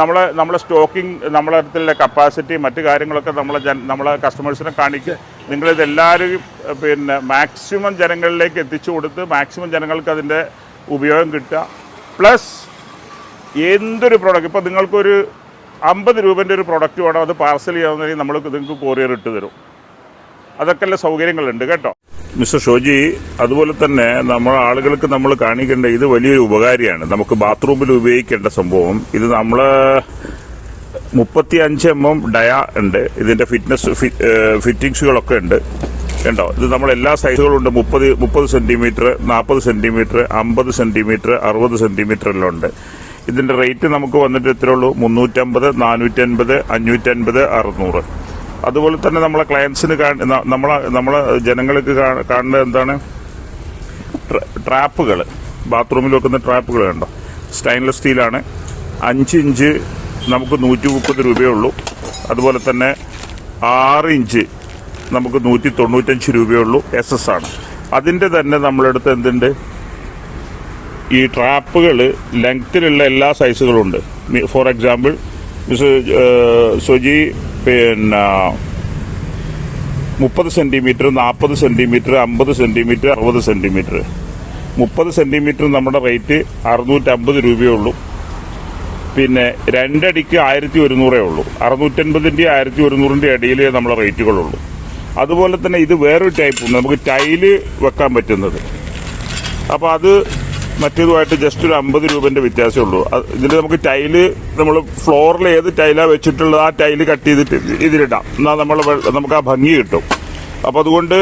നമ്മളെ നമ്മളെ സ്റ്റോക്കിംഗ് നമ്മളെ അടുത്തുള്ള കപ്പാസിറ്റി മറ്റു കാര്യങ്ങളൊക്കെ നമ്മളെ ജന നമ്മളെ കസ്റ്റമേഴ്സിനെ കാണിക്കുക നിങ്ങളിതെല്ലാവരും പിന്നെ മാക്സിമം ജനങ്ങളിലേക്ക് എത്തിച്ചു കൊടുത്ത് മാക്സിമം ജനങ്ങൾക്ക് അതിന്റെ ഉപയോഗം കിട്ടുക. പ്ലസ് എന്തൊരു പ്രോഡക്റ്റ് ഇപ്പോൾ നിങ്ങൾക്കൊരു അമ്പത് രൂപന്റെ ഒരു പ്രോഡക്റ്റ് വേണം അത് പാർസൽ ചെയ്യാമെന്നുണ്ടെങ്കിൽ നമ്മൾ നിങ്ങൾക്ക് കൊറിയർ ഇട്ട് തരും. അതൊക്കെയുള്ള സൗകര്യങ്ങളുണ്ട് കേട്ടോ. മിസ്റ്റർ ഷോജി അതുപോലെ തന്നെ നമ്മൾ ആളുകൾക്ക് നമ്മൾ കാണിക്കേണ്ട ഇത് വലിയൊരു ഉപകാരിയാണ്. നമുക്ക് ബാത്റൂമിൽ ഉപയോഗിക്കേണ്ട സംഭവം. ഇത് നമ്മൾ മുപ്പത്തി അഞ്ച് എം എം ഡയ ഉണ്ട്. ഇതിന്റെ ഫിറ്റ്നസ് ഫിറ്റിങ്സുകളൊക്കെ ഉണ്ട്. കണ്ടോ? ഇത് നമ്മൾ എല്ലാ സൈസുകളും ഉണ്ട്. മുപ്പത് മുപ്പത് സെന്റിമീറ്റർ നാൽപ്പത് സെന്റിമീറ്റർ അമ്പത് സെന്റിമീറ്റർ അറുപത് സെന്റിമീറ്റർ എല്ലാം ഉണ്ട്. ഇതിന്റെ റേറ്റ് നമുക്ക് വന്നിട്ട് എത്രയേ ഉള്ളൂ മുന്നൂറ്റമ്പത് നാനൂറ്റൻപത് അഞ്ഞൂറ്റൻപത് അറുന്നൂറ്. അതുപോലെ തന്നെ നമ്മളെ ക്ലയൻസിന് നമ്മളെ നമ്മളെ ജനങ്ങൾക്ക് കാണേണ്ടത് എന്താണ്? ട്രാപ്പുകൾ ബാത്റൂമിൽ വെക്കുന്ന ട്രാപ്പുകൾ കണ്ടോ? സ്റ്റൈൻലെസ് സ്റ്റീലാണ് അഞ്ച് ഇഞ്ച് നമുക്ക് നൂറ്റി മുപ്പത് രൂപയേ ഉള്ളൂ അതുപോലെ തന്നെ ആറ് ഇഞ്ച് നമുക്ക് നൂറ്റി തൊണ്ണൂറ്റഞ്ച് രൂപയേ ഉള്ളൂ എസ് എസ് ആണ്. അതിന്റെ തന്നെ നമ്മളെടുത്ത് എന്തുണ്ട്? ഈ ട്രാപ്പുകൾ ലെങ്ത്തിലുള്ള എല്ലാ സൈസുകളും ഉണ്ട്. ഫോർ എക്സാമ്പിൾ മിസ് സുജി പിന്നെ മുപ്പത് സെന്റിമീറ്റർ നാൽപ്പത് സെന്റിമീറ്റർ അമ്പത് സെന്റിമീറ്റർ അറുപത് സെന്റിമീറ്റർ മുപ്പത് സെന്റിമീറ്റർ നമ്മുടെ റേറ്റ് അറുന്നൂറ്റമ്പത് രൂപയേ ഉള്ളൂ. പിന്നെ രണ്ടടിക്ക് ആയിരത്തി ഒരുന്നൂറേ ഉള്ളൂ. അറുന്നൂറ്റൻപതിന്റെ ആയിരത്തി ഒരുന്നൂറിന്റെ ഇടയിലേ നമ്മളെ റേറ്റുകളുള്ളൂ അതുപോലെ തന്നെ ഇത് വേറൊരു ടൈപ്പ് ഉണ്ട്. നമുക്ക് ടൈൽ വെക്കാൻ പറ്റുന്നത്. അപ്പോൾ അത് മറ്റേതുമായിട്ട് ജസ്റ്റ് ഒരു അമ്പത് രൂപേന്റെ വ്യത്യാസമേ ഉള്ളൂ ഇതിൽ നമുക്ക് ടൈൽ നമ്മൾ ഫ്ലോറിൽ ഏത് ടൈലാണ് വെച്ചിട്ടുള്ളത് ആ ടൈൽ കട്ട് ചെയ്തിട്ട് ഇതിലിടാം. എന്നാൽ നമ്മൾ നമുക്ക് ആ ഭംഗി കിട്ടും. അപ്പോൾ അതുകൊണ്ട്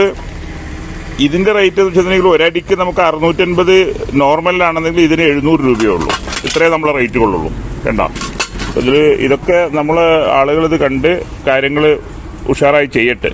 ഇതിന്റെ റേറ്റ് എന്ന് വെച്ചിട്ടുണ്ടെങ്കിൽ ഒരടിക്ക് നമുക്ക് അറുന്നൂറ്റൻപത് നോർമലിലാണെന്നെങ്കിൽ ഇതിന് എഴുന്നൂറ് രൂപയേ ഉള്ളൂ ഇത്രേ നമ്മളെ റേറ്റ് കൊള്ളുള്ളൂ. കണ്ടോ? ഇതിൽ ഇതൊക്കെ നമ്മൾ ആളുകൾ ഇത് കണ്ട് കാര്യങ്ങൾ ഉഷാറായി ചെയ്യട്ടെ.